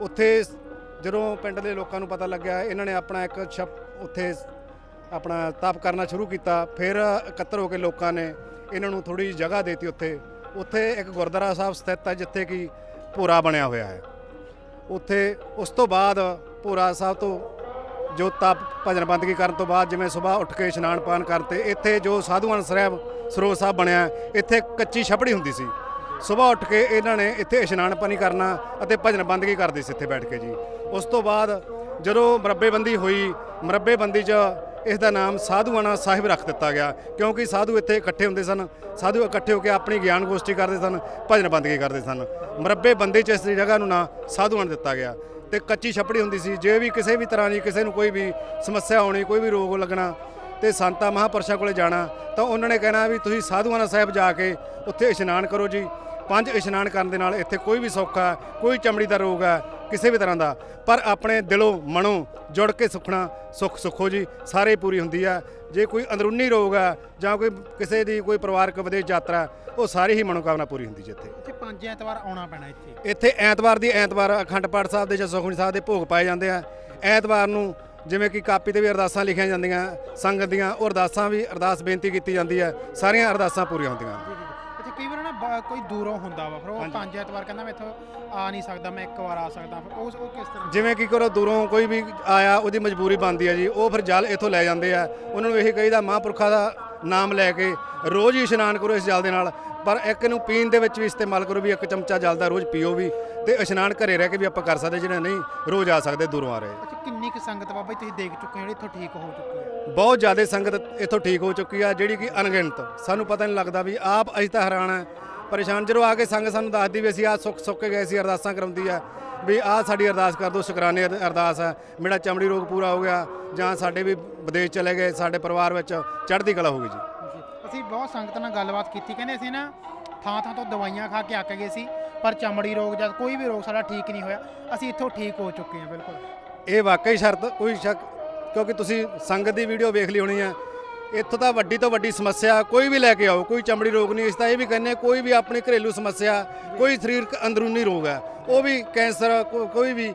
ਉੱਥੇ ਜਦੋਂ ਪਿੰਡ ਦੇ ਲੋਕਾਂ ਨੂੰ ਪਤਾ ਲੱਗਿਆ, ਇਹਨਾਂ ਨੇ ਆਪਣਾ ਇੱਕ ਛਪ ਉੱਥੇ ਆਪਣਾ ਤਪ ਕਰਨਾ ਸ਼ੁਰੂ ਕੀਤਾ। ਫਿਰ ਇਕੱਤਰ ਹੋ ਕੇ ਲੋਕਾਂ ਨੇ ਇਹਨਾਂ ਨੂੰ ਥੋੜੀ ਜਗ੍ਹਾ ਦੇਤੀ ਉੱਥੇ। ਉੱਥੇ ਇੱਕ ਗੁਰਦੁਆਰਾ ਸਾਹਿਬ ਸਥਿਤ ਹੈ, ਜਿੱਥੇ ਕਿ ਭੋਰਾ ਬਣਿਆ ਹੋਇਆ ਹੈ। ਉੱਥੇ ਉਸ ਤੋਂ ਬਾਅਦ ਭੋਰਾ ਸਾਹਿਬ ਤੋਂ ਜੋ ਤਪ ਭਜਨ ਬੰਦਗੀ ਕਰਨ ਤੋਂ ਬਾਅਦ ਜਿਵੇਂ ਸਵੇਰ ਉੱਠ ਕੇ ਇਸ਼ਨਾਨ ਪਾਨ ਕਰਤੇ, ਇੱਥੇ ਜੋ ਸਾਧੂਆਨ ਸਾਹਿਬ, ਸਰੋਵਰ ਸਾਹਿਬ ਬਣਿਆ ਇੱਥੇ ਕੱਚੀ ਛਪੜੀ ਹੁੰਦੀ ਸੀ। ਸਵੇਰ ਉੱਠ ਕੇ ਇਹਨਾਂ ਨੇ ਇੱਥੇ ਇਸ਼ਨਾਨ ਪਾਣੀ ਕਰਨਾ ਅਤੇ ਭਜਨ ਬੰਦਗੀ ਕਰਦੇ ਸੀ ਇੱਥੇ ਬੈਠ ਕੇ ਜੀ। ਉਸ ਤੋਂ ਬਾਅਦ ਜਦੋਂ ਮਰੱਬੇਬੰਦੀ ਹੋਈ, ਮਰੱਬੇਬੰਦੀ 'ਚ ਇਸ ਦਾ ਨਾਮ ਸਾਧੂਆਣਾ ਸਾਹਿਬ ਰੱਖ ਦਿੱਤਾ ਗਿਆ, ਕਿਉਂਕਿ ਸਾਧੂ ਇੱਥੇ ਇਕੱਠੇ ਹੁੰਦੇ ਸਨ, ਸਾਧੂ ਇਕੱਠੇ ਹੋ ਕੇ ਆਪਣੀ ਗਿਆਨ ਗੋਸ਼ਟੀ ਕਰਦੇ ਸਨ, ਭਜਨ ਬੰਦਗੀ ਕਰਦੇ ਸਨ। ਮਰੱਬੇਬੰਦੀ 'ਚ ਇਸ ਜਗ੍ਹਾ ਨੂੰ ਨਾਂ ਸਾਧੂਆਣਾ ਦਿੱਤਾ ਗਿਆ। ਤੇ ਕੱਚੀ ਛਪੜੀ ਹੁੰਦੀ ਸੀ। ਜੇ ਵੀ ਕਿਸੇ ਵੀ ਤਰ੍ਹਾਂ ਦੀ ਕਿਸੇ ਨੂੰ ਕੋਈ ਵੀ ਸਮੱਸਿਆ ਹੋਣੀ, ਕੋਈ ਵੀ ਰੋਗ ਲੱਗਣਾ ਤੇ ਸੰਤਾਂ ਮਹਾਂਪੁਰਸ਼ਾਂ ਕੋਲੇ ਜਾਣਾ, ਤਾਂ ਉਹਨਾਂ ਨੇ ਕਹਿਣਾ ਵੀ ਤੁਸੀਂ ਸਾਧੂਆਣਾ ਸਾਹਿਬ ਜਾ ਕੇ ਉੱਥੇ ਇਸ਼ਨਾਨ ਕਰੋ ਜੀ। ਪੰਜ ਇਸ਼ਨਾਨ ਕਰਨ ਦੇ ਨਾਲ ਇੱਥੇ ਕੋਈ ਵੀ ਸੌਖਾ, ਕੋਈ ਚਮੜੀ ਦਾ ਰੋਗ ਹੈ ਕਿਸੇ ਵੀ ਤਰ੍ਹਾਂ ਦਾ। ਪਰ ਆਪਣੇ ਦਿਲੋਂ ਮਨੋਂ ਜੁੜ ਕੇ ਸੁਖਣਾ ਸੁਖ ਸੁਖੋ ਜੀ ਸਾਰੇ ਪੂਰੀ ਹੁੰਦੀ ਹੈ ਜੇ ਕੋਈ ਅੰਦਰੂਨੀ ਰੋਗ ਹੈ ਜਾਂ ਕੋਈ ਕਿਸੇ ਦੀ ਕੋਈ ਪਰਿਵਾਰਕ ਵਿਦੇਸ਼ ਯਾਤਰਾ ਉਹ ਸਾਰੀ ਹੀ ਮਨੋਕਾਮਨਾ ਪੂਰੀ ਹੁੰਦੀ ਜੀ ਇੱਥੇ। ਪੰਜ ਐਤਵਾਰ ਆਉਣਾ ਪੈਣਾ ਇੱਥੇ। ਇੱਥੇ ਐਤਵਾਰ ਦੀ ਐਤਵਾਰ ਅਖੰਡ ਪਾਠ ਸਾਹਿਬ ਦੇ ਜਾਂ ਸੁਖਮਨੀ ਸਾਹਿਬ ਦੇ ਭੋਗ ਪਾਏ ਜਾਂਦੇ ਆ। ਐਤਵਾਰ ਨੂੰ ਜਿਵੇਂ ਕਿ ਕਾਪੀ ਤੇ ਵੀ ਅਰਦਾਸਾਂ ਲਿਖੀਆਂ ਜਾਂਦੀਆਂ ਸੰਗਤ ਦੀਆਂ ਉਹ ਅਰਦਾਸਾਂ ਵੀ ਅਰਦਾਸ ਬੇਨਤੀ ਕੀਤੀ ਜਾਂਦੀ ਹੈ ਸਾਰੀਆਂ ਅਰਦਾਸਾਂ ਪੂਰੀਆਂ ਹੁੰਦੀਆਂ। ਨਾ ਬ- ਕੋਈ ਦੂਰੋਂ ਹੁੰਦਾ ਵਾ ਫਿਰ ਉਹ ਪੰਜ ਐਤਵਾਰ ਕਹਿੰਦਾ ਮੈਂ ਇੱਥੋਂ ਆ ਨਹੀਂ ਸਕਦਾ ਮੈਂ ਇੱਕ ਵਾਰ ਆ ਸਕਦਾ ਫਿਰ ਉਸ ਉਹ ਕਿਸ ਤਰ੍ਹਾਂ? ਜਿਵੇਂ ਕਿ ਕਰੋ ਦੂਰੋਂ ਕੋਈ ਵੀ ਆਇਆ ਉਹਦੀ ਮਜਬੂਰੀ ਬਣਦੀ ਹੈ ਜੀ ਉਹ ਫਿਰ ਜਲ ਇੱਥੋਂ ਲੈ ਜਾਂਦੇ ਆ। ਉਹਨਾਂ ਨੂੰ ਇਹ ਕਹੀਦਾ ਮਹਾਂਪੁਰਖਾਂ ਦਾ ਨਾਮ ਲੈ ਕੇ ਰੋਜ਼ ਹੀ ਇਸ਼ਨਾਨ ਕਰੋ ਇਸ ਜਲ ਦੇ ਨਾਲ। ਪਰ ਇੱਕ ਨੂੰ ਪੀਣ ਦੇ ਵਿੱਚ ਵੀ ਇਸਤੇਮਾਲ ਕਰੋ ਵੀ ਇੱਕ ਚਮਚਾ ਜਲ ਦਾ ਰੋਜ਼ ਪੀਓ ਵੀ ਤੇ ਇਸ਼ਨਾਨ ਘਰੇ ਰਹਿ ਕੇ ਵੀ ਆਪਾਂ ਕਰ ਸਕਦੇ ਜਿਹੜੇ ਨਹੀਂ ਰੋਜ਼ ਆ ਸਕਦੇ ਦੂਰੋਂ ਆ ਰਹੇ। ਅੱਛਾ ਕਿੰਨੀ ਕੁ ਸੰਗਤ ਬਾਬਾ ਜੀ ਤੁਸੀਂ ਦੇਖ ਚੁੱਕੇ ਹੋ ਜਿਹੜੀ ਇੱਥੋਂ ਠੀਕ ਹੋ ਚੁੱਕੀ ਹੈ? ਬਹੁਤ ਜ਼ਿਆਦਾ ਸੰਗਤ ਇੱਥੋਂ ਠੀਕ ਹੋ ਚੁੱਕੀ ਆ ਜਿਹੜੀ ਕਿ ਅਣਗਿਣਤ। ਸਾਨੂੰ ਪਤਾ ਨਹੀਂ ਲੱਗਦਾ ਵੀ ਆਪ ਅਸੀਂ ਤਾਂ ਹੈਰਾਨ ਆ ਪਰੇਸ਼ਾਨ ਜਦੋਂ ਆ ਕੇ ਸੰਗਤ ਸਾਨੂੰ ਦੱਸਦੀ ਵੀ ਅਸੀਂ ਆ ਸੁੱਕ ਸੁੱਕ ਕੇ ਗਏ ਸੀ ਅਰਦਾਸਾਂ ਕਰਾਉਂਦੀ ਆ ਵੀ ਆਹ ਸਾਡੀ ਅਰਦਾਸ ਕਰ ਦਿਓ ਸ਼ੁਕਰਾਨੇ ਅਰ- ਅਰਦਾਸ ਆ ਮੇਰਾ ਚਮੜੀ ਰੋਗ ਪੂਰਾ ਹੋ ਗਿਆ ਜਾਂ ਸਾਡੇ ਵੀ ਵਿਦੇਸ਼ ਚਲੇ ਗਏ ਸਾਡੇ ਪਰਿਵਾਰ ਵਿੱਚ ਚੜ੍ਹਦੀ ਕਲਾ ਹੋ ਗਈ ਜੀ। ਅਸੀਂ ਬਹੁਤ ਸੰਗਤ ਨਾਲ ਗੱਲਬਾਤ ਕੀਤੀ ਕਹਿੰਦੇ ਅਸੀਂ ਨਾ ਥਾਂ ਥਾਂ ਤੋਂ ਦਵਾਈਆਂ ਖਾ ਕੇ ਅੱਕ ਗਏ ਸੀ ਪਰ ਚਮੜੀ ਰੋਗ ਜਾਂ ਕੋਈ ਵੀ ਰੋਗ ਸਾਡਾ ਠੀਕ ਨਹੀਂ ਹੋਇਆ ਅਸੀਂ ਇੱਥੋਂ ਠੀਕ ਹੋ ਚੁੱਕੇ ਹਾਂ ਬਿਲਕੁਲ। ਇਹ ਵਾਕਈ ਸ਼ਰਤ ਕੋਈ ਸ਼ੱਕ ਕਿਉਂਕਿ ਤੁਸੀਂ ਸੰਗਤ ਦੀ ਵੀਡੀਓ ਵੇਖ ਲਈ ਹੋਣੀ ਆ ਇੱਥੋਂ ਤਾਂ ਵੱਡੀ ਤੋਂ ਵੱਡੀ ਸਮੱਸਿਆ ਕੋਈ ਵੀ ਲੈ ਕੇ ਆਓ ਕੋਈ ਚਮੜੀ ਰੋਗ ਨਹੀਂ ਇਸ ਤਾਂ ਇਹ ਵੀ ਕਹਿੰਦੇ ਕੋਈ ਵੀ ਆਪਣੀ ਘਰੇਲੂ ਸਮੱਸਿਆ ਕੋਈ ਸਰੀਰਕ ਅੰਦਰੂਨੀ ਰੋਗ ਹੈ ਉਹ ਵੀ ਕੈਂਸਰ ਕੋਈ ਵੀ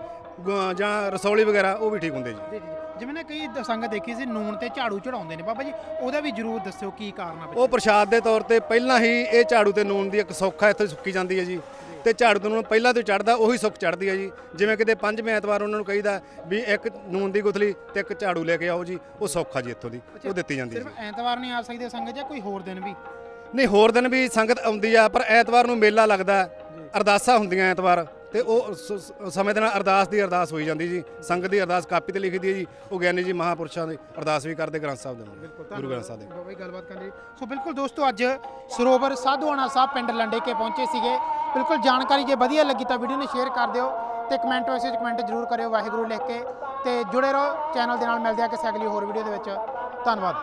ਜਾਂ ਰਸੌਲੀ ਵਗੈਰਾ ਉਹ ਵੀ ਠੀਕ ਹੁੰਦੇ ਜੀ। ਜਿਵੇਂ ਨਾ ਕਈ ਦ- ਸੰਗਤ ਦੇਖੀ ਸੀ ਨੂਨ ਤੇ ਝਾੜੂ ਚੜਾਉਂਦੇ ਨੇ। ਬਾਬਾ ਜੀ ਉਹਦਾ ਵੀ ਜਰੂਰ ਦੱਸਿਓ ਕੀ ਕਾਰਨ ਆ ਉਹ ਪ੍ਰਸ਼ਾਦ ਦੇ ਤੌਰ ਤੇ ਪਹਿਲਾਂ ਹੀ ਇਹ ਝਾੜੂ ਤੇ ਨੂਨ ਦੀ ਇੱਕ ਸੌਖਾ ਇੱਥੇ ਸੁੱਕੀ ਜਾਂਦੀ ਹੈ ਜੀ। ਤੇ ਝਾੜੂ ਤੇ ਨੂਨ ਪਹਿਲਾਂ ਤੋਂ ਚੜਦਾ ਉਹੀ ਸੁੱਕ ਚੜਦੀ ਹੈ ਜੀ। ਜਿਵੇਂ ਕਿਤੇ ਪੰਜਵੇਂ ਐਤਵਾਰ ਉਹਨਾਂ ਨੂੰ ਕਹੀਦਾ ਵੀ ਇੱਕ ਨੂਨ ਦੀ ਗੁਥਲੀ ਤੇ ਇੱਕ ਝਾੜੂ ਲੈ ਕੇ ਆਓ ਜੀ ਉਹ ਸੌਖਾ ਜੀ ਇੱਥੋਂ ਦੀ ਉਹ ਦਿੱਤੀ ਜਾਂਦੀ ਹੈ ਜੀ। ਸਿਰਫ ਐਤਵਾਰ ਨਹੀਂ ਆ ਸਕਦੇ ਸੰਗਤ ਜਾਂ ਕੋਈ ਹੋਰ ਦਿਨ ਵੀ? ਨਹੀਂ ਹੋਰ ਦਿਨ ਵੀ ਸੰਗਤ ਆਉਂਦੀ ਆ ਪਰ ਐਤਵਾਰ ਨੂੰ ਮੇਲਾ ਲੱਗਦਾ ਹੈ। ਅਰਦਾਸਾਂ ਹੁੰਦੀਆਂ ਐਤਵਾਰ। ਤੇ ਉਹ ਸ- ਸ- ਸਮੇਂ ਦੇ ਨਾਲ ਅਰਦਾਸ ਦੀ ਅਰਦਾਸ ਹੋਈ ਜਾਂਦੀ ਜੀ ਸੰਗਤ ਦੀ ਅਰਦਾਸ ਕਾਪੀ ਤੇ ਲਿਖੀ ਦੀ ਹੈ ਜੀ ਉਹ ਗਿਆਨੀ ਜੀ ਮਹਾਪੁਰਸ਼ਾਂ ਦੀ ਅਰਦਾਸ ਵੀ ਕਰਦੇ ਗ੍ਰੰਥ ਸਾਹਿਬ ਦੇ ਨਾਲ ਗੁਰੂ ਗ੍ਰੰਥ ਸਾਹਿਬ ਦੇ। ਬਾਬਾ ਜੀ ਗੱਲਬਾਤ ਕਰਦੇ ਸੋ ਬਿਲਕੁਲ ਦੋਸਤੋ ਅੱਜ ਸਰੋਵਰ ਸਾਧੂਆਣਾ ਸਾਹਿਬ ਪਿੰਡ ਲੰਡੇ ਕੇ ਪਹੁੰਚੇ ਸੀਗੇ। ਬਿਲਕੁਲ ਜਾਣਕਾਰੀ ਜੇ ਵਧੀਆ ਲੱਗੀ ਤਾਂ ਵੀਡੀਓ ਨੂੰ ਸ਼ੇਅਰ ਕਰ ਦਿਓ ਤੇ ਕਮੈਂਟ ਵਿੱਚ ਕਮੈਂਟ ਜ਼ਰੂਰ ਕਰਿਓ ਵਾਹਿਗੁਰੂ ਲਿਖ ਕੇ। ਤੇ ਜੁੜੇ ਰਹੋ ਚੈਨਲ ਦੇ ਨਾਲ ਮਿਲਦੇ ਆ ਕਿਸੇ ਅਗਲੀ ਹੋਰ ਵੀਡੀਓ ਦੇ ਵਿੱਚ। ਧੰਨਵਾਦ।